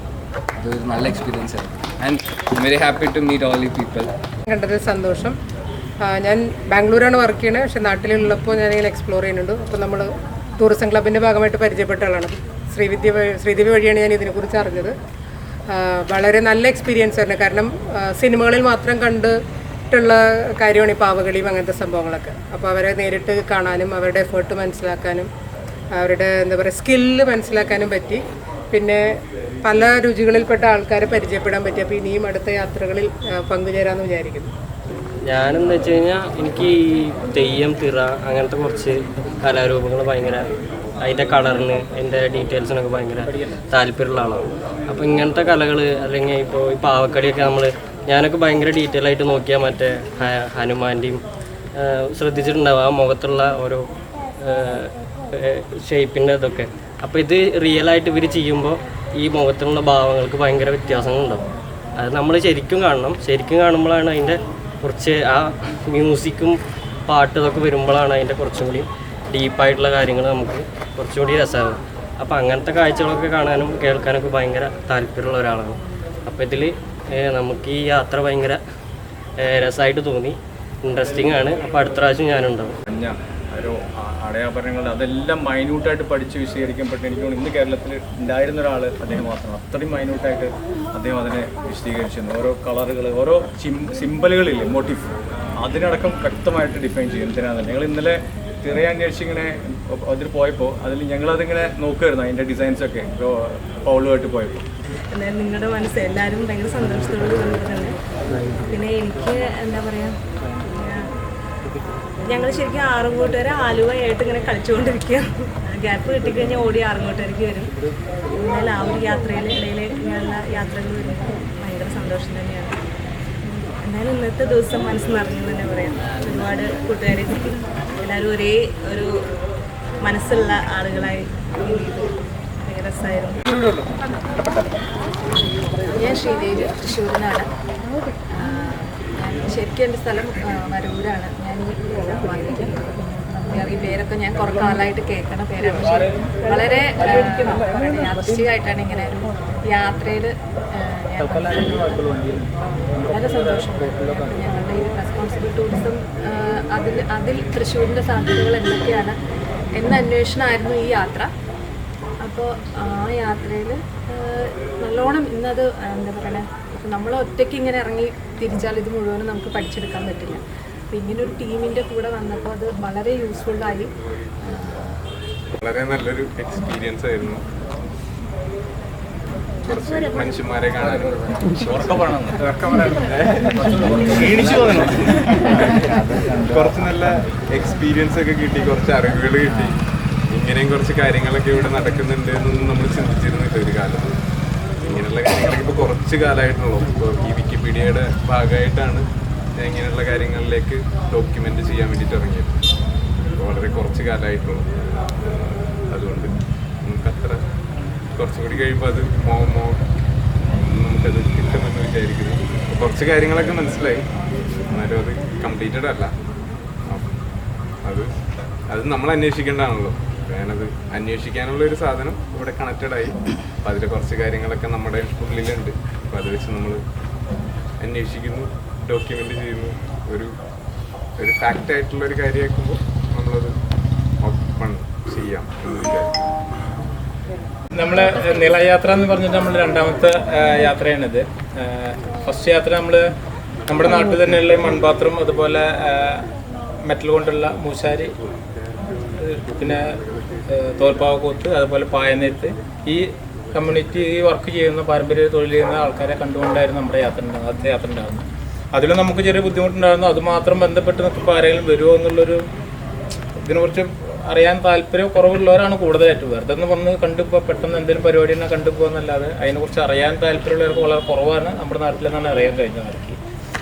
അതൊരു നല്ല എക്സ്പീരിയൻസ് ആയിരുന്നു. And very happy to meet all ഈ പീപ്പിൾ കണ്ടതിൽ സന്തോഷം. ഞാൻ ബാംഗ്ലൂരാണ് വർക്ക് ചെയ്യണത് പക്ഷേ നാട്ടിലുള്ളപ്പോൾ ഞാനിങ്ങനെ എക്സ്പ്ലോർ ചെയ്യുന്നുണ്ട്. അപ്പോൾ നമ്മൾ ടൂറിസം ക്ലബിന്റെ ഭാഗമായിട്ട് പരിചയപ്പെട്ട ആളാണ്. ശ്രീവിദ്യ ശ്രീദേവി വഴിയാണ് ഞാൻ ഇതിനെക്കുറിച്ച് അറിഞ്ഞത്. വളരെ നല്ല എക്സ്പീരിയൻസ് ആയിരുന്നു. കാരണം സിനിമകളിൽ മാത്രം കണ്ടിട്ടുള്ള കാര്യമാണ് ഈ പാവകളിയും അങ്ങനത്തെ സംഭവങ്ങളൊക്കെ. അപ്പോൾ അവരെ നേരിട്ട് കാണാനും അവരുടെ എഫേർട്ട് മനസ്സിലാക്കാനും അവരുടെ എന്താ പറയുക സ്കില്ല് മനസ്സിലാക്കാനും പറ്റി. പിന്നെ പല രുചികളിൽപ്പെട്ട ആൾക്കാരെ പരിചയപ്പെടാൻ പറ്റി. അപ്പോൾ ഇനിയും അടുത്ത യാത്രകളിൽ പങ്കുചേരാമെന്ന് വിചാരിക്കുന്നു. ഞാനെന്ന് വെച്ച് കഴിഞ്ഞാൽ എനിക്ക് ഈ തെയ്യം തിറ അങ്ങനത്തെ കുറച്ച് കലാരൂപങ്ങൾ ഭയങ്കര അതിന്റെ കളറിന് അതിന്റെ ഡീറ്റെയിൽസിനൊക്കെ ഭയങ്കര താല്പര്യമുള്ള ആളാണ്. അപ്പോൾ ഇങ്ങനത്തെ കലകൾ അല്ലെങ്കിൽ ഇപ്പോൾ ഈ പാവക്കളിയൊക്കെ നമ്മൾ ഞാനൊക്കെ ഭയങ്കര ഡീറ്റെയിൽ ആയിട്ട് നോക്കിയാൽ മറ്റേ ഹനുമാന്റെയും ശ്രദ്ധിച്ചിട്ടുണ്ടാവും ആ മുഖത്തുള്ള ഓരോ ഷേപ്പിന്റെ ഇതൊക്കെ. അപ്പോൾ ഇത് റിയലായിട്ട് ഇവർ ചെയ്യുമ്പോൾ ഈ മുഖത്തിനുള്ള ഭാവങ്ങൾക്ക് ഭയങ്കര വ്യത്യാസങ്ങളുണ്ടാവും. അത് നമ്മൾ ശരിക്കും കാണണം. ശരിക്കും കാണുമ്പോഴാണ് അതിന്റെ കുറച്ച് ആ മ്യൂസിക്കും പാട്ട് ഇതൊക്കെ വരുമ്പോഴാണ് അതിന്റെ കുറച്ചും കൂടി ഡീപ്പായിട്ടുള്ള കാര്യങ്ങൾ നമുക്ക് കുറച്ചും കൂടി രസമാകും അപ്പോൾ അങ്ങനത്തെ കാഴ്ചകളൊക്കെ കാണാനും കേൾക്കാനൊക്കെ ഭയങ്കര താല്പര്യമുള്ള ഒരാളാണ്. അപ്പോൾ ഇതിൽ നമുക്ക് ഈ യാത്ര ഭയങ്കര രസമായിട്ട് തോന്നി. ഇൻട്രസ്റ്റിംഗ് ആണ്. അപ്പോൾ അടുത്ത പ്രാവശ്യം ഞാനുണ്ടാവും. ഒരു അടയാഭരണങ്ങളുടെ അതെല്ലാം മൈന്യൂട്ടായിട്ട് പഠിച്ച് വിശദീകരിക്കപ്പെട്ട് എനിക്ക് ഇന്ന് കേരളത്തിൽ ഉണ്ടായിരുന്ന ഒരാൾ അദ്ദേഹം മാത്രമാണ് അത്രയും മൈന്യൂട്ടായിട്ട് അദ്ദേഹം അതിനെ വിശദീകരിച്ചിരുന്നു. ഓരോ കളറുകൾ ഓരോ സിമ്പലുകളില്ലേ മോട്ടീഫ് അതിനടക്കം വ്യക്തമായിട്ട് ഡിഫൈൻ ചെയ്യും എന്തിനാണെന്ന് ഞങ്ങൾ ഇന്നലെ തിറയെ അന്വേഷിച്ച് ഇങ്ങനെ അതിൽ പോയപ്പോൾ അതിൽ ഞങ്ങളതിങ്ങനെ നോക്കുമായിരുന്നു അതിന്റെ ഡിസൈൻസൊക്കെ പൗളുമായിട്ട് പോയപ്പോൾ നിങ്ങളുടെ മനസ്സ് എല്ലാവരും ഭയങ്കര സന്തോഷത്തോട് പിന്നെ എനിക്ക് എന്താ പറയുക ഞങ്ങൾ ശരിക്കും ആറുംകൂട്ടുകാർ ആലുവയായിട്ട് ഇങ്ങനെ കളിച്ചുകൊണ്ടിരിക്കുക. ഗ്യാപ്പ് കിട്ടിക്കഴിഞ്ഞാൽ ഓടി ആറുംകൂട്ടുകാർക്ക് വരും. എന്നാൽ ആ ഒരു യാത്രയിലെ ഇടയിൽ ഇങ്ങനെയുള്ള യാത്രകൾ വരുമ്പോൾ ഭയങ്കര സന്തോഷം തന്നെയാണ്. എന്നാലും ഇന്നത്തെ ദിവസം മനസ്സ് നിറഞ്ഞു തന്നെ പറയാം. ഒരുപാട് കൂട്ടുകാരെ കിട്ടി എല്ലാവരും ഒരേ ഒരു മനസ്സുള്ള ആളുകളായി. ഭയങ്കര രസമായിരുന്നു ഞാൻ ശ്രീദേവി തൃശ്ശൂരിനാണ് ശരിക്കും എന്റെ സ്ഥലം മരൂരാണ് ഞാൻ ഈ ഈ പേരൊക്കെ ഞാൻ കുറേ കാലമായിട്ട് കേൾക്കണ പേരാണ്. വളരെ യാദൃശ്ചികമായിട്ടാണ് ഇങ്ങനെ ഒരു യാത്രയിൽ വളരെ സന്തോഷം. ഞങ്ങളുടെ ഈ റെസ്പോൺസിബിൾ ടൂറിസം അതിൽ അതിൽ തൃശ്ശൂരിന്റെ സാധ്യതകൾ എന്തൊക്കെയാണ് എന്ന അന്വേഷണമായിരുന്നു ഈ യാത്ര. അപ്പോൾ ആ യാത്രയിൽ നല്ലോണം ഇന്നത് എന്താ പറയണേ ഇപ്പം നമ്മൾ ഒറ്റയ്ക്ക് ഇങ്ങനെ ഇറങ്ങി തിരിച്ചാൽ ഇത് മുഴുവനും നമുക്ക് പഠിച്ചെടുക്കാൻ പറ്റില്ല. അപ്പം ഇങ്ങനെ ഒരു ടീമിന്റെ കൂടെ വന്നപ്പോൾ അത് വളരെ യൂസ്ഫുള്ളായി വളരെ നല്ലൊരു എക്സ്പീരിയൻസ് ആയിരുന്നു. കുറച്ച് മനുഷ്യന്മാരെ കാണാനും കുറച്ച് നല്ല എക്സ്പീരിയൻസ് ഒക്കെ കിട്ടി കുറച്ച് അറിവുകൾ കിട്ടി. ഇങ്ങനെയും കുറച്ച് കാര്യങ്ങളൊക്കെ ഇവിടെ നടക്കുന്നുണ്ട് എന്നൊന്നും നമ്മൾ ചിന്തിച്ചിരുന്നില്ല ഒരു കാലത്ത്. ഇങ്ങനെയുള്ള കാര്യങ്ങളൊക്കെ ഇപ്പോൾ കുറച്ച് കാലമായിട്ടുള്ളൂ. ഇപ്പോൾ ഈ വിക്കിപീഡിയയുടെ ഭാഗമായിട്ടാണ് ഞാൻ ഇങ്ങനെയുള്ള കാര്യങ്ങളിലേക്ക് ഡോക്യുമെന്റ് ചെയ്യാൻ വേണ്ടിയിട്ട് ഇറങ്ങിയത്. വളരെ കുറച്ച് കാലമായിട്ടുള്ളൂ. അതുകൊണ്ട് നമുക്കത്ര കുറച്ചും കൂടി കഴിയുമ്പോൾ അത് മോ മോ നമുക്കത് കിട്ടുമെന്ന് വിചാരിക്കുന്നു. കുറച്ച് കാര്യങ്ങളൊക്കെ മനസ്സിലായി. എന്നാലും അത് കംപ്ലീറ്റഡ് അല്ല. അത് അത് നമ്മൾ അന്വേഷിക്കേണ്ടതാണല്ലോ. ഞാനത് അന്വേഷിക്കാനുള്ള ഒരു സാധനം ഇവിടെ കണക്റ്റഡ് ആയി. അപ്പൊ അതിലെ കുറച്ച് കാര്യങ്ങളൊക്കെ നമ്മുടെ ഉള്ളിലുണ്ട്. അപ്പൊ അത് വെച്ച് നമ്മൾ അന്വേഷിക്കുന്നു ഡോക്യുമെന്റ് ചെയ്യുന്നു. ഒരു ഒരു ഫാക്റ്റ് ആയിട്ടുള്ള ഒരു കാര്യമാക്കുമ്പോൾ നമ്മളത് ഓപ്പൺ ചെയ്യാം എന്ന് നിലയാത്ര നമ്മളെ എന്ന് പറഞ്ഞിട്ട് നമ്മൾ രണ്ടാമത്തെ യാത്രയാണിത്. ഫസ്റ്റ് യാത്ര നമ്മൾ നമ്മുടെ നാട്ടിൽ തന്നെയുള്ള മൺപാത്രം അതുപോലെ മെറ്റൽ കൊണ്ടുള്ള മൂശാരി പിന്നെ തോൽപ്പാവക്കൂത്ത് അതുപോലെ പായനെത്ത്. ഈ കമ്മ്യൂണിറ്റി വർക്ക് ചെയ്യുന്ന പാരമ്പര്യ തൊഴിൽ ചെയ്യുന്ന ആൾക്കാരെ കണ്ടുകൊണ്ടായിരുന്നു നമ്മുടെ യാത്ര ഉണ്ടാകുന്നത് ആദ്യത്തെ യാത്ര ഉണ്ടാകുന്നത്. അതിൽ നമുക്ക് ചെറിയ ബുദ്ധിമുട്ടുണ്ടായിരുന്നു. അതുമാത്രം ബന്ധപ്പെട്ട് നിൽക്കുമ്പോൾ ആരെങ്കിലും വരുമോ എന്നുള്ളൊരു ഇതിനെക്കുറിച്ച് അറിയാൻ താല്പര്യം കുറവുള്ളവരാണ് കൂടുതലായിട്ട്. വെറുതെ ഒന്ന് വന്ന് കണ്ടുപോകുക പെട്ടെന്ന് എന്തെങ്കിലും പരിപാടി തന്നെ കണ്ടുപോകുന്നല്ലാതെ അതിനെക്കുറിച്ച് അറിയാൻ താല്പര്യമുള്ളവർക്ക് വളരെ കുറവാണ് നമ്മുടെ നാട്ടിൽ നിന്നാണ് അറിയാൻ കഴിഞ്ഞത് അവർക്ക്.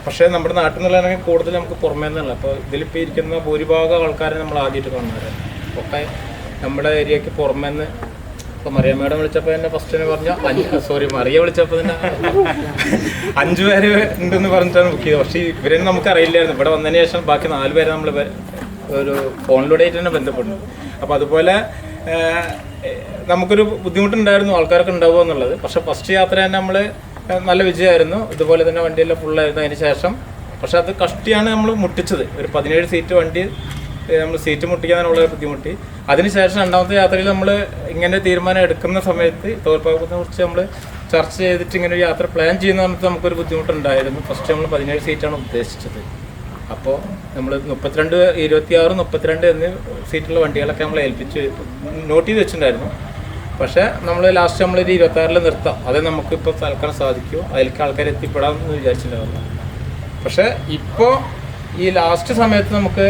പക്ഷേ നമ്മുടെ നാട്ടിൽ നിന്നുള്ളതാണെങ്കിൽ കൂടുതൽ നമുക്ക് പുറമേ നിന്നുള്ള അപ്പോൾ ഇതിലിപ്പോൾ ഇരിക്കുന്ന ഭൂരിഭാഗം ആൾക്കാരെ നമ്മൾ ആദ്യമായിട്ട് കാണുന്നവരാണ്. ഒക്കെ നമ്മുടെ ഏരിയക്ക് പുറമേ ഇപ്പോൾ മറിയ മേഡം വിളിച്ചപ്പോ തന്നെ ഫസ്റ്റ് തന്നെ പറഞ്ഞ സോറി മറിയ വിളിച്ചപ്പോ തന്നെ അഞ്ചു പേര് ഉണ്ടെന്ന് പറഞ്ഞിട്ടാണ് ബുക്ക് ചെയ്തത്. പക്ഷേ ഇവരൊന്നും നമുക്ക് അറിയില്ലായിരുന്നു ഇവിടെ വന്നതിന് ശേഷം ബാക്കി നാല് പേരെ നമ്മൾ ഒരു ഫോണിലൂടെ ആയിട്ട് തന്നെ ബന്ധപ്പെടുന്നു. അപ്പൊ അതുപോലെ നമുക്കൊരു ബുദ്ധിമുട്ടുണ്ടായിരുന്നു ആൾക്കാർക്ക് ഉണ്ടാവുക എന്നുള്ളത്. പക്ഷെ ഫസ്റ്റ് യാത്ര തന്നെ നമ്മൾ നല്ല വിജയമായിരുന്നു. ഇതുപോലെ തന്നെ വണ്ടിയെല്ലാം ഫുള്ളായിരുന്നു അതിന് ശേഷം പക്ഷെ അത് കഷ്ടിയാണ് നമ്മൾ മുട്ടിച്ചത്. ഒരു പതിനേഴ് സീറ്റ് വണ്ടി നമ്മൾ സീറ്റ് മുട്ടിക്കാനുള്ള ബുദ്ധിമുട്ടി. അതിനുശേഷം രണ്ടാമത്തെ യാത്രയിൽ നമ്മൾ ഇങ്ങനെ തീരുമാനം എടുക്കുന്ന സമയത്ത് തോൽപ്പാക്കത്തെ കുറിച്ച് നമ്മൾ ചർച്ച ചെയ്തിട്ട് ഇങ്ങനെ ഒരു യാത്ര പ്ലാൻ ചെയ്യുന്ന സമയത്ത് നമുക്കൊരു ബുദ്ധിമുട്ടുണ്ടായിരുന്നു. ഫസ്റ്റ് നമ്മൾ പതിനേഴ് സീറ്റാണ് ഉദ്ദേശിച്ചത്. അപ്പോൾ നമ്മൾ മുപ്പത്തിരണ്ട് ഇരുപത്തിയാറ് മുപ്പത്തിരണ്ട് എന്നീ സീറ്റുള്ള വണ്ടികളൊക്കെ നമ്മൾ ഏൽപ്പിച്ച് നോട്ട് ചെയ്ത് വെച്ചിട്ടുണ്ടായിരുന്നു. പക്ഷേ നമ്മൾ ലാസ്റ്റ് നമ്മളൊരു ഇരുപത്താറിൽ നിർത്താം. അതേ നമുക്ക് ഇപ്പോൾ തൽക്കാലം സാധിക്കുമോ അതിലേക്ക് ആൾക്കാർ എത്തിപ്പെടാമെന്ന് വിചാരിച്ചിട്ടുണ്ടായിരുന്നു. പക്ഷേ ഇപ്പോൾ ഈ ലാസ്റ്റ് സമയത്ത് നമുക്ക്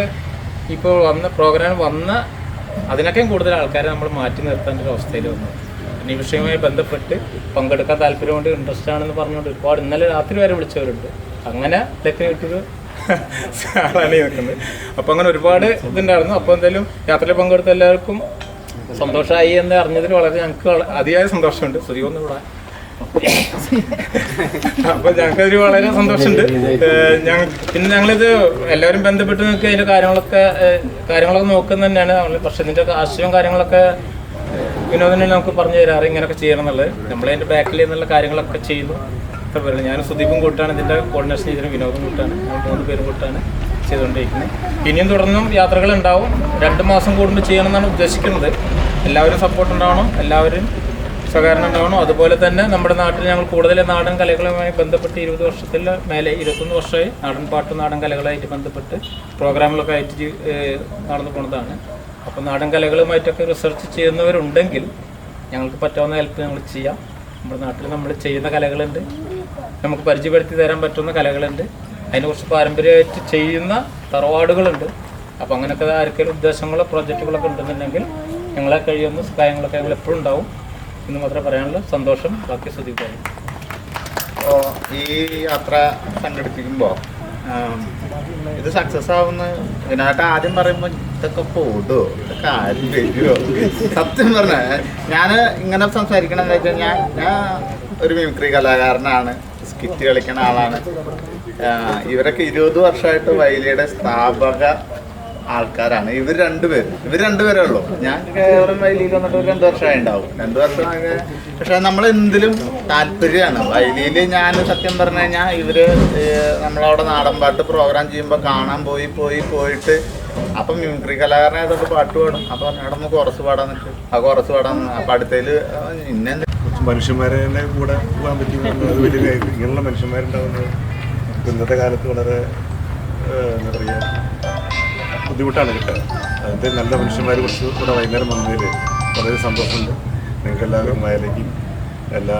ഇപ്പോൾ വന്ന പ്രോഗ്രാം വന്ന അതിനൊക്കെയും കൂടുതൽ ആൾക്കാരെ നമ്മൾ മാറ്റി നിർത്തേണ്ട ഒരു അവസ്ഥയിൽ വന്നു. വിഷയവുമായി ബന്ധപ്പെട്ട് പങ്കെടുക്കാൻ താല്പര്യമുണ്ട് ഇൻട്രസ്റ്റ് ആണെന്ന് പറഞ്ഞുകൊണ്ട് ഒരുപാട് ഇന്നലെ രാത്രി വരെ വിളിച്ചവരുണ്ട്. അങ്ങനെ ലക്കിന് കിട്ടിയൊരു ആളാണ് അപ്പോൾ അങ്ങനെ ഒരുപാട് ഇതുണ്ടായിരുന്നു. അപ്പോൾ എന്തായാലും യാത്രയിൽ പങ്കെടുത്ത എല്ലാവർക്കും സന്തോഷമായി എന്ന് അറിഞ്ഞതിൽ വളരെ ഞങ്ങൾക്ക് അതിയായ സന്തോഷമുണ്ട്. സുതിയൊന്നും ഇവിടെ അപ്പൊ ഞങ്ങൾക്ക് അതിൽ വളരെ സന്തോഷമുണ്ട്. ഞങ്ങൾ പിന്നെ ഞങ്ങളിത് എല്ലാവരും ബന്ധപ്പെട്ട് നിൽക്കുക അതിന്റെ കാര്യങ്ങളൊക്കെ കാര്യങ്ങളൊക്കെ നോക്കുന്ന തന്നെയാണ്. പക്ഷെ ഇതിന്റെ ആശയവും കാര്യങ്ങളൊക്കെ വിനോദനെ നമുക്ക് പറഞ്ഞു തരാറ് ഇങ്ങനെയൊക്കെ ചെയ്യണം എന്നുള്ളത്. നമ്മളതിന്റെ ബാക്കിൽ നിന്നുള്ള കാര്യങ്ങളൊക്കെ ചെയ്യുന്നു. ഇത്ര പേരുണ്ട് ഞാൻ സുദീപും കൂട്ടാണ്. ഇതിന്റെ കോർഡിനേഷൻ ചെയ്തിട്ട് വിനോദം കൂട്ടാണ്. മൂന്ന് പേരും കൂട്ടാണ് ചെയ്തുകൊണ്ടിരിക്കുന്നത്. ഇനിയും തുടർന്നും യാത്രകൾ ഉണ്ടാവും. രണ്ട് മാസം കൂടുമ്പോൾ ചെയ്യണം എന്നാണ് ഉദ്ദേശിക്കുന്നത്. എല്ലാവരും സപ്പോർട്ട് ഉണ്ടാവണം. എല്ലാവരും സഹകരണം ഉണ്ടാവണം അതുപോലെ തന്നെ നമ്മുടെ നാട്ടിൽ ഞങ്ങൾ കൂടുതൽ നാടൻ കലകളുമായി ബന്ധപ്പെട്ട് ഇരുപത് വർഷത്തിൽ മേലെ ഇരുപത്തൊന്ന് വർഷമായി നാടൻ പാട്ട് നാടൻ കലകളായിട്ട് ബന്ധപ്പെട്ട് പ്രോഗ്രാമുകളൊക്കെ ആയിട്ട് നടന്നു പോണതാണ്. അപ്പോൾ നാടൻ കലകളുമായിട്ടൊക്കെ റിസർച്ച് ചെയ്യുന്നവരുണ്ടെങ്കിൽ ഞങ്ങൾക്ക് പറ്റാവുന്ന ഹെൽപ്പ് ഞങ്ങൾ ചെയ്യാം. നമ്മുടെ നാട്ടിൽ നമ്മൾ ചെയ്യുന്ന കലകളുണ്ട്. നമുക്ക് പരിചയപ്പെടുത്തി തരാൻ പറ്റുന്ന കലകളുണ്ട്. അതിനെക്കുറിച്ച് പാരമ്പര്യമായിട്ട് ചെയ്യുന്ന തറവാടുകളുണ്ട്. അപ്പോൾ അങ്ങനെയൊക്കെ ആർക്കെങ്കിലും ഉദ്ദേശങ്ങളോ പ്രോജക്റ്റുകളൊക്കെ ഉണ്ടെന്നുണ്ടെങ്കിൽ ഞങ്ങളെ കഴിയുന്ന സഹായങ്ങളൊക്കെ ഞങ്ങൾ എപ്പോഴും ഉണ്ടാവും. എന്ന് മാത്രമേ പറയാനുള്ളൂ. സന്തോഷം. ബാക്കി ശ്രദ്ധിക്കാം അപ്പോൾ ഈ യാത്ര സംഘടിപ്പിക്കുമ്പോൾ ഇത് സക്സസ് ആവുന്ന ഇതിനായിട്ട് ആദ്യം പറയുമ്പോൾ ഇതൊക്കെ പോടോ? ഇതൊക്കെ ആരും വരുമോ സത്യം പറഞ്ഞ ഞാൻ ഇങ്ങനെ സംസാരിക്കണം എന്താ വെച്ചാൽ ഞാൻ ഞാൻ ഒരു മിമിക്രി കലാകാരനാണ് സ്കിറ്റ് കളിക്കുന്ന ആളാണ്. ഇവരൊക്കെ ഇരുപത് വർഷമായിട്ട് വൈലിയുടെ സ്ഥാപക ആൾക്കാരാണ്. ഇവർ രണ്ടുപേരും. ഇവർ രണ്ടുപേരേ ഉള്ളൂ. ഞാൻ കേവലം വൈലിയിൽ വന്നിട്ട് രണ്ട് വർഷമായി ഉണ്ടാവും രണ്ടു വർഷമാകെ പക്ഷെ നമ്മൾ എന്തിലും താല്പര്യമാണ് വൈലിയിൽ ഞാൻ സത്യം പറഞ്ഞു കഴിഞ്ഞാൽ ഇവർ നമ്മളവിടെ നാടൻ പാട്ട് പ്രോഗ്രാം ചെയ്യുമ്പോൾ കാണാൻ പോയി പോയി പോയിട്ട് അപ്പം മിമിക്രി അതൊക്കെ പാട്ട് പാടും. അപ്പൊ അവിടെ കുറച്ച് പാടാൻ നിൽക്കും ആ കുറച്ച് പാടാൻ അപ്പൊ അടുത്തേൽ ഇന്നെ മനുഷ്യന്മാരെ കൂടെ പോകാൻ പറ്റും വലിയ ഇങ്ങനെയുള്ള മനുഷ്യന്മാരുണ്ടാവുന്നത് ഇന്നത്തെ കാലത്ത് വളരെ എന്താ പറയുക ബുദ്ധിമുട്ടാണ് കിട്ടുക അതിന്റെ നല്ല മനുഷ്യന്മാർ കുറച്ച് കൂടെ വൈകുന്നേരം വന്നതിൽ വളരെ സന്തോഷമുണ്ട്. നിങ്ങൾക്ക് എല്ലാവരും വയലേക്കും എല്ലാ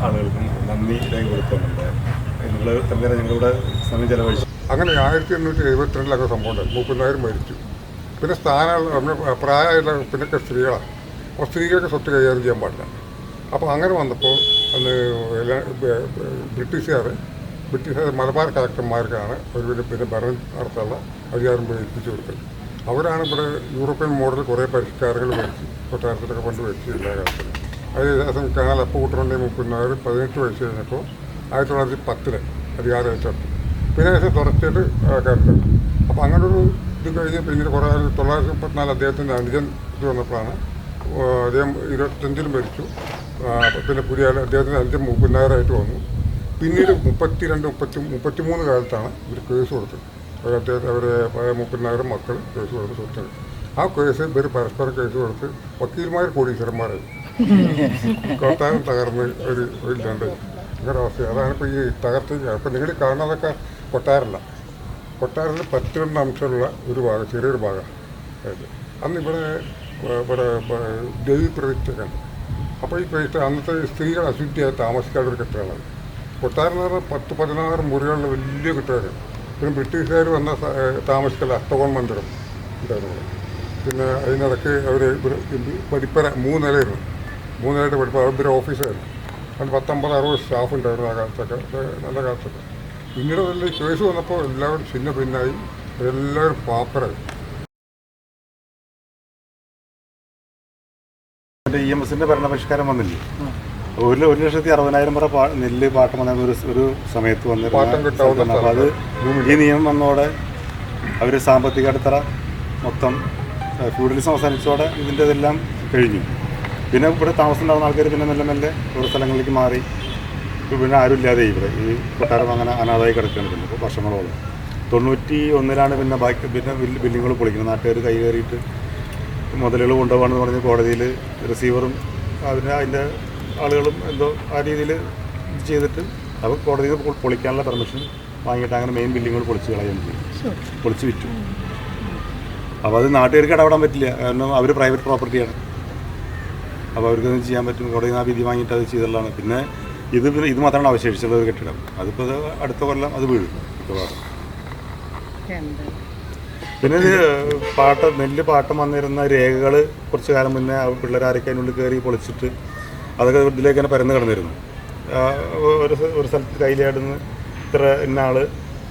ആളുകൾക്കും നന്ദി രേഖപ്പെടുത്തുന്നുണ്ട്. നിങ്ങൾ തന്നെ ഞങ്ങളുടെ സമയം ചെലവഴിച്ചു? അങ്ങനെ ആയിരത്തി എണ്ണൂറ്റി എഴുപത്തിരണ്ടിലൊക്കെ സംഭവം ഉണ്ടായി മൂപ്പതിനായിരം മരിച്ചു. പിന്നെ സ്ഥാനമുള്ള പ്രായമുള്ള പിന്നൊക്കെ സ്ത്രീകളാണ്. അപ്പോൾ സ്ത്രീകൾക്ക് സ്വത്ത് കൈകാര്യം ചെയ്യാൻ പാടില്ല. അപ്പോൾ അങ്ങനെ വന്നപ്പോൾ അന്ന് എല്ലാ- ബ്രിട്ടീഷുകാർ ബ്രിട്ടീഷുകാർ മലബാർ കളക്ടർമാർക്കാണ് ഒരു പിന്നെ ഭരണം നടത്താനുള്ള അധികാരം ഏൽപ്പിച്ചു കൊടുത്തത്. അവരാണ് ഇവിടെ യൂറോപ്യൻ മോഡൽ കുറേ പരിഷ്കാരങ്ങൾ വരുത്തി. കൊട്ടാരത്തിലൊക്കെ പണ്ട് വരുത്തി എല്ലാ കാലത്തിലും അത് ഏകദേശം അപ്പ കൂട്ടുകൊണ്ടേ മുപ്പതിനാറ് പതിനെട്ട് വയസ്സ് കഴിഞ്ഞപ്പോൾ ആയിരത്തി തൊള്ളായിരത്തി പത്തിൽ അധികാരം ഏറ്റെടുത്തു. പിന്നെ ഏകദേശം തുടർച്ചയായിട്ട് കേട്ടത് അപ്പോൾ അങ്ങനൊരു ഇത് കഴിഞ്ഞ് പിന്നീട് കുറേ തൊള്ളായിരത്തി മുപ്പത്തിനാല് അദ്ദേഹത്തിന്റെ അനുജൻ ഇത് വന്നപ്പോഴാണ് അദ്ദേഹം ഇരുപത്തഞ്ചിലും മരിച്ചു. പിന്നെ പുതിയ അദ്ദേഹത്തിന്റെ അനുജൻ മുപ്പതിനായിരമായിട്ട് വന്നു. പിന്നീട് മുപ്പത്തിരണ്ട് മുപ്പത്തി മുപ്പത്തിമൂന്ന് കാലത്താണ് ഇവർ കേസ് കൊടുത്തത്. അദ്ദേഹത്തെ അവരെ പഴയ മുപ്പതിനായിരം മക്കൾ കേസ് കൊടുത്ത് സ്വത്തിന് ആ കേസ് ഇവർ പരസ്പരം കേസ് കൊടുത്ത് വക്കീൽമാർ കോടീശ്വരന്മാരായി കൊട്ടാരം തകർന്ന് ഒരു ഇല്ലാണ്ട് ഇങ്ങനെ അവസ്ഥ അതാണ് ഇപ്പോൾ ഈ തകർത്ത് അപ്പോൾ നിങ്ങൾ കാണുന്നതൊക്കെ കൊട്ടാരല്ല. കൊട്ടാരത്തിൽ പത്തിരണ്ട് അംശമുള്ള ഒരു ഭാഗം ചെറിയൊരു ഭാഗം അതായത് അന്ന് ഇവിടെ ഇവിടെ ദേവി പ്രതിഷ്ഠയൊക്കെ ഉണ്ട് അപ്പോൾ ഈ പ്രതിഷ്ഠ അന്നത്തെ സ്ത്രീകൾ അശുദ്ധിയായി താമസിക്കാത്തൊരു കെട്ടിടമാണ്. കൊട്ടാരം എന്ന് പറഞ്ഞാൽ പത്ത് പതിനാറ് മുറികളുള്ള വലിയ കെട്ടിടമാണ്. പിന്നെ ബ്രിട്ടീഷുകാർ വന്ന താമസിക്കല അഷ്ടകോൺ മന്ദിരം ഉണ്ടായിരുന്നു. ഇവിടെ. പിന്നെ അതിനിടയ്ക്ക് അവർ പഠിപ്പര മൂന്ന് മൂന്നിലായിട്ട് മൂന്ന് നിലയുടെ പഠിപ്പ് അവരുടെ ഓഫീസായിരുന്നു. അതിന് പത്തൊമ്പത് അറുപത് സ്റ്റാഫ് ഉണ്ടായിരുന്നു ആ കാലത്തൊക്കെ നല്ല കാലത്തൊക്കെ. പിന്നീട് വലിയ ചോയ്സ് വന്നപ്പോൾ എല്ലാവരും ചിന്ന പിന്നായി എല്ലാവരും പാപ്പരായി. ഇ എം എസിന്റെ ഭരണപരിഷ്കാരം വന്നില്ലേ? ഒരു ഒരു ലക്ഷത്തി അറുപതിനായിരം പറ പാ നെല്ല് പാട്ടം വന്ന ഒരു ഒരു സമയത്ത് വന്നിരുന്ന അപ്പോൾ അത് ഈ നിയമം വന്നതോടെ അവർ സാമ്പത്തിക അടിത്തറ മൊത്തം ഫ്യൂഡലിസം അവസാനിച്ചതോടെ ഇതിന്റെ ഇതെല്ലാം കഴിഞ്ഞു. പിന്നെ ഇവിടെ താമസം ഉണ്ടാകുന്ന ആൾക്കാർ പിന്നെ മെല്ലെ മെല്ലെ ഓരോ സ്ഥലങ്ങളിലേക്ക് മാറി. പിന്നെ ആരും ഇല്ലാതെ ഇവിടെ ഈ കൊട്ടാരം അങ്ങനെ അനാഥായി കിടക്കുകയാണ് പിന്നെ ഇപ്പോൾ വർഷങ്ങളോളം. തൊണ്ണൂറ്റി ഒന്നിലാണ് പിന്നെ ബാക്കി പിന്നെ ബില്ലുകൾ പൊളിക്കുന്നത്. നാട്ടുകാർ കൈ കയറിയിട്ട് മുതലുകൾ കൊണ്ടുപോകണമെന്ന് പറഞ്ഞ് കോടതിയിൽ റിസീവറും അതിന് അതിന്റെ ആളുകളും എന്തോ ആ രീതിയിൽ ചെയ്തിട്ട് അപ്പോൾ കോടതിയിൽ പൊളിക്കാനുള്ള പെർമിഷൻ വാങ്ങിയിട്ട് അങ്ങനെ മെയിൻ ബിൽഡിങ്ങുകൾ പൊളിച്ച് കളയുകയും ചെയ്തു. പൊളിച്ച് വിറ്റു. അപ്പോൾ അത് നാട്ടുകാർക്ക് ഇടപെടാൻ പറ്റില്ല. കാരണം അവർ പ്രൈവറ്റ് പ്രോപ്പർട്ടിയാണ് അപ്പോൾ അവർക്കൊന്നും ചെയ്യാൻ പറ്റും? കോടതി ആ വിധി വാങ്ങിയിട്ട് അത് ചെയ്തുള്ളതാണ് പിന്നെ ഇത് ഇത് മാത്രമാണ് അവശേഷിച്ചുള്ള ഒരു കെട്ടിടം. അതിപ്പോൾ അടുത്ത കൊല്ലം അത് വീഴും മിക്കവാറും. പിന്നെ ഇത് പാട്ട് നെല്ല് പാട്ടം വന്നിരുന്ന രേഖകൾ കുറച്ച് കാലം മുന്നേ പിള്ളേർ പിള്ളേരാരൊക്കെ അതിനുള്ളിൽ കയറി പൊളിച്ചിട്ട് അതൊക്കെ ഇതിലേക്ക് തന്നെ പരന്ന് കിടന്നിരുന്നു. ഒരു ഒരു സ്ഥലത്ത് കയ്യിലാടുന്ന് ഇത്ര ഇന്നാൾ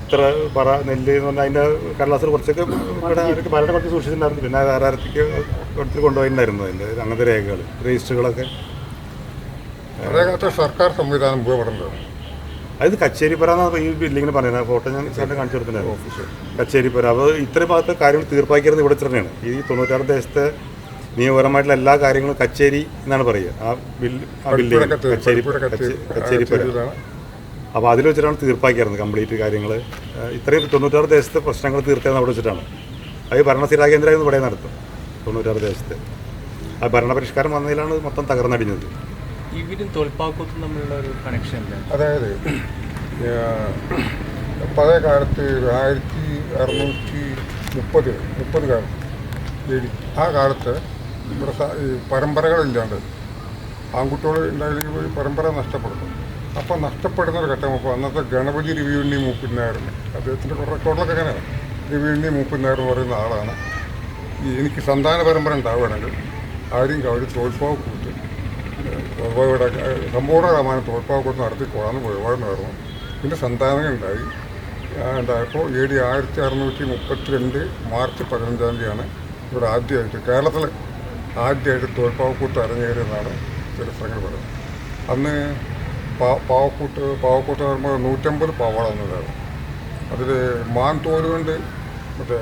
ഇത്ര പറ നെല്ല് എന്ന് പറഞ്ഞാൽ അതിന്റെ കടലാസിൽ കുറച്ചൊക്കെ ഇവിടെ അവർക്ക് പലരുടെ കുറച്ച് സൂക്ഷിച്ചിട്ടുണ്ടായിരുന്നു. പിന്നെ അത് കൊടുത്തിട്ട് എടുത്ത് കൊണ്ടുപോയിട്ടുണ്ടായിരുന്നു അതിന്റെ അങ്ങനത്തെ രേഖകൾ രജിസ്റ്ററുകളൊക്കെ. സർക്കാർ സംവിധാനം ഉപയോഗപ്പെടുന്നത്. അത് കച്ചേരിപ്പുര എന്നാണ് ഈ ബിൽഡിങ്ങിന് പറയുന്നത്. ഫോട്ടോ ഞാൻ സാറിന് കാണിച്ചു കൊടുത്തിട്ടുണ്ടായിരുന്നു. കച്ചേരിപ്പുര. അപ്പോൾ ഇത്രയും ഭാഗത്തെ കാര്യങ്ങൾ തീർപ്പാക്കിയിരുന്നത് ഇവിടെ തന്നെയാണ് ഈ തൊണ്ണൂറ്റാറ് ദേശത്തെ നിയമപരമായിട്ടുള്ള എല്ലാ കാര്യങ്ങളും കച്ചേരി എന്നാണ് പറയുക. ആ ബില്ല് ആ ബില്ല് കച്ചേരി, കച്ചേരി. അപ്പോൾ അതിൽ വെച്ചിട്ടാണ് തീർപ്പാക്കിയായിരുന്നത് കംപ്ലീറ്റ് കാര്യങ്ങൾ ഇത്രയും തൊണ്ണൂറ്റാറ് ദേശത്തെ പ്രശ്നങ്ങൾ തീർത്തതെന്ന് അവിടെ വെച്ചിട്ടാണ്. അത് ഭരണസ്ഥിരാ കേന്ദ്രമായിരുന്നു ഇവിടെ നടത്തും തൊണ്ണൂറ്റാറ് ദേശത്തെ. ആ ഭരണപരിഷ്കാരം വന്നതിലാണ് മൊത്തം തകർന്നടിഞ്ഞത്. ഇവരും തോൽപ്പാക്കത്തും തമ്മിലുള്ള ഒരു കണക്ഷൻ അതായത് പഴയ കാലത്ത് ആയിരത്തി അറുന്നൂറ്റി മുപ്പത് മുപ്പത് കാലത്ത് ആ കാലത്ത് ഇവിടെ പരമ്പരകളില്ലാണ്ട് ആൺകുട്ടികൾ ഉണ്ടായില്ലെങ്കിൽ ഒരു പരമ്പര നഷ്ടപ്പെടുന്നു. അപ്പോൾ നഷ്ടപ്പെടുന്ന ഒരു ഘട്ടം. അപ്പോൾ അന്നത്തെ ഗണപതി രവിയുണ്ണി മൂപ്പിന്നായിരുന്നു അദ്ദേഹത്തിന്റെ റെക്കോർഡിലൊക്കെ അങ്ങനെയാണ് രവിയുണ്ണി മൂപ്പിന്നാർ എന്ന് പറയുന്ന ആളാണ്. എനിക്ക് സന്താന പരമ്പര ഉണ്ടാവുകയാണെങ്കിൽ ആരും അവർ തോൽപ്പാവ് കൂട്ട് തോൽപ്പാവിടെ സമ്പൂർണ രാമായണം തോൽപ്പാവ് കൂട്ട് നടത്തിക്കോളാന്ന് പോയവാടുന്നായിരുന്നു പിന്നെ സന്താനങ്ങൾ ഉണ്ടായി. ഉണ്ടായപ്പോൾ എ ഡി ആയിരത്തി അറുന്നൂറ്റി മുപ്പത്തിരണ്ട് മാർച്ച് പതിനഞ്ചാം തീയതിയാണ് ഇവിടെ ആദ്യമായിട്ട് കേരളത്തിൽ ആദ്യമായിട്ട് തോൽപ്പാവക്കൂട്ട് അരങ്ങേറിയെന്നാണ് ചരിത്രങ്ങൾ പറയുന്നത്. അന്ന് പാ പാവക്കൂട്ട് പാവക്കൂട്ട് എന്ന് പറയുമ്പോൾ നൂറ്റമ്പത് പാവകളാണെന്നുണ്ടായിരുന്നു അതിൽ മാൻ തോലുകൊണ്ട് മറ്റേ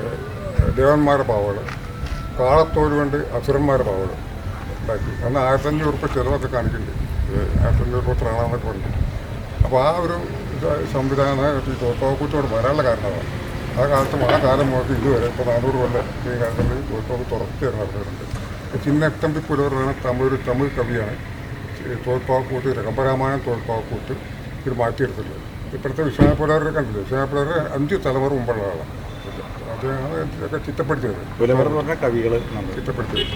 ദേവന്മാരുടെ പാവകൾ കാളത്തോലുകൊണ്ട് അസുരന്മാരുടെ പാവകൾ ഉണ്ടാക്കി. അന്ന് ആയിരത്തഞ്ഞൂറ് ഉറുപ്പ് ചിലവൊക്കെ കാണിക്കുന്നുണ്ട്. ആയിരത്തി ആയിരത്തഞ്ഞൂറ് ഉറുപ്പ് ത്രാണെന്നൊക്കെ പറഞ്ഞു അപ്പോൾ ആ ഒരു സംവിധാനം ഈ തോൽപ്പാവക്കൂട്ടോട് വരാനുള്ള കാരണമാണ്. ആ കാലത്തും ആ കാലം മുതൽ ഇതുവരെ ഇപ്പോൾ നാനൂറ് കൊല്ലം ഈ കാലങ്ങളിൽ തോൽപ്പാവ് തുറക്കുകയാണ് നടന്നിട്ടുണ്ട് ചിന്നത്തമ്പി പുലവരാണ് തമിഴ് ഒരു തമിഴ് കവിയാണ്. തോൽപ്പാവക്കൂട്ട് രകമ്പരാമായണം തോൽപ്പാവക്കൂട്ട് ഇത് മാറ്റിയെടുത്തിട്ടുള്ളത്. ഇപ്പോഴത്തെ വിശ്വനാഥപുരാരെ കണ്ടില്ലേ? വിശ്വനാഥപുരാരെ അഞ്ച് തലമുറ മുമ്പുള്ള ആളാണ്. അതാണ് ഇതൊക്കെ ചിട്ടപ്പെടുത്തിയത്. പുലവർ എന്ന് പറഞ്ഞ കവികൾ നമ്മൾ ചിട്ടപ്പെടുത്തിയത്.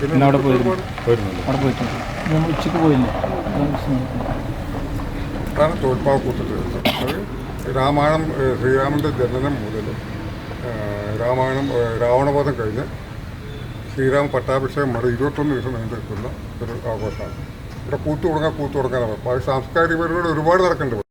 പിന്നെ അവിടെ പോയിരുന്നു. അവിടെ പോയിട്ടുണ്ട്. നമ്മൾ ഉച്ചയ്ക്ക് പോയില്ല. അതാണ് തോൽപ്പാവക്കൂത്തത് അത് രാമായണം ശ്രീരാമന്റെ ജനനം മുതൽ രാമായണം രാവണബോധം രാവണവധം കഴിഞ്ഞ് ശ്രീരാമ പട്ടാഭിഷേകം വരെ ഇരുപത്തൊന്ന് ദിവസം നീണ്ടു നിൽക്കുന്ന ഒരു ആഘോഷമാണ്. ഇവിടെ കൂത്തു തുടങ്ങാൻ കൂത്തു തുടങ്ങാൻ സാംസ്കാരിക പരിപാടി ഒരുപാട് നടക്കുന്നുണ്ട്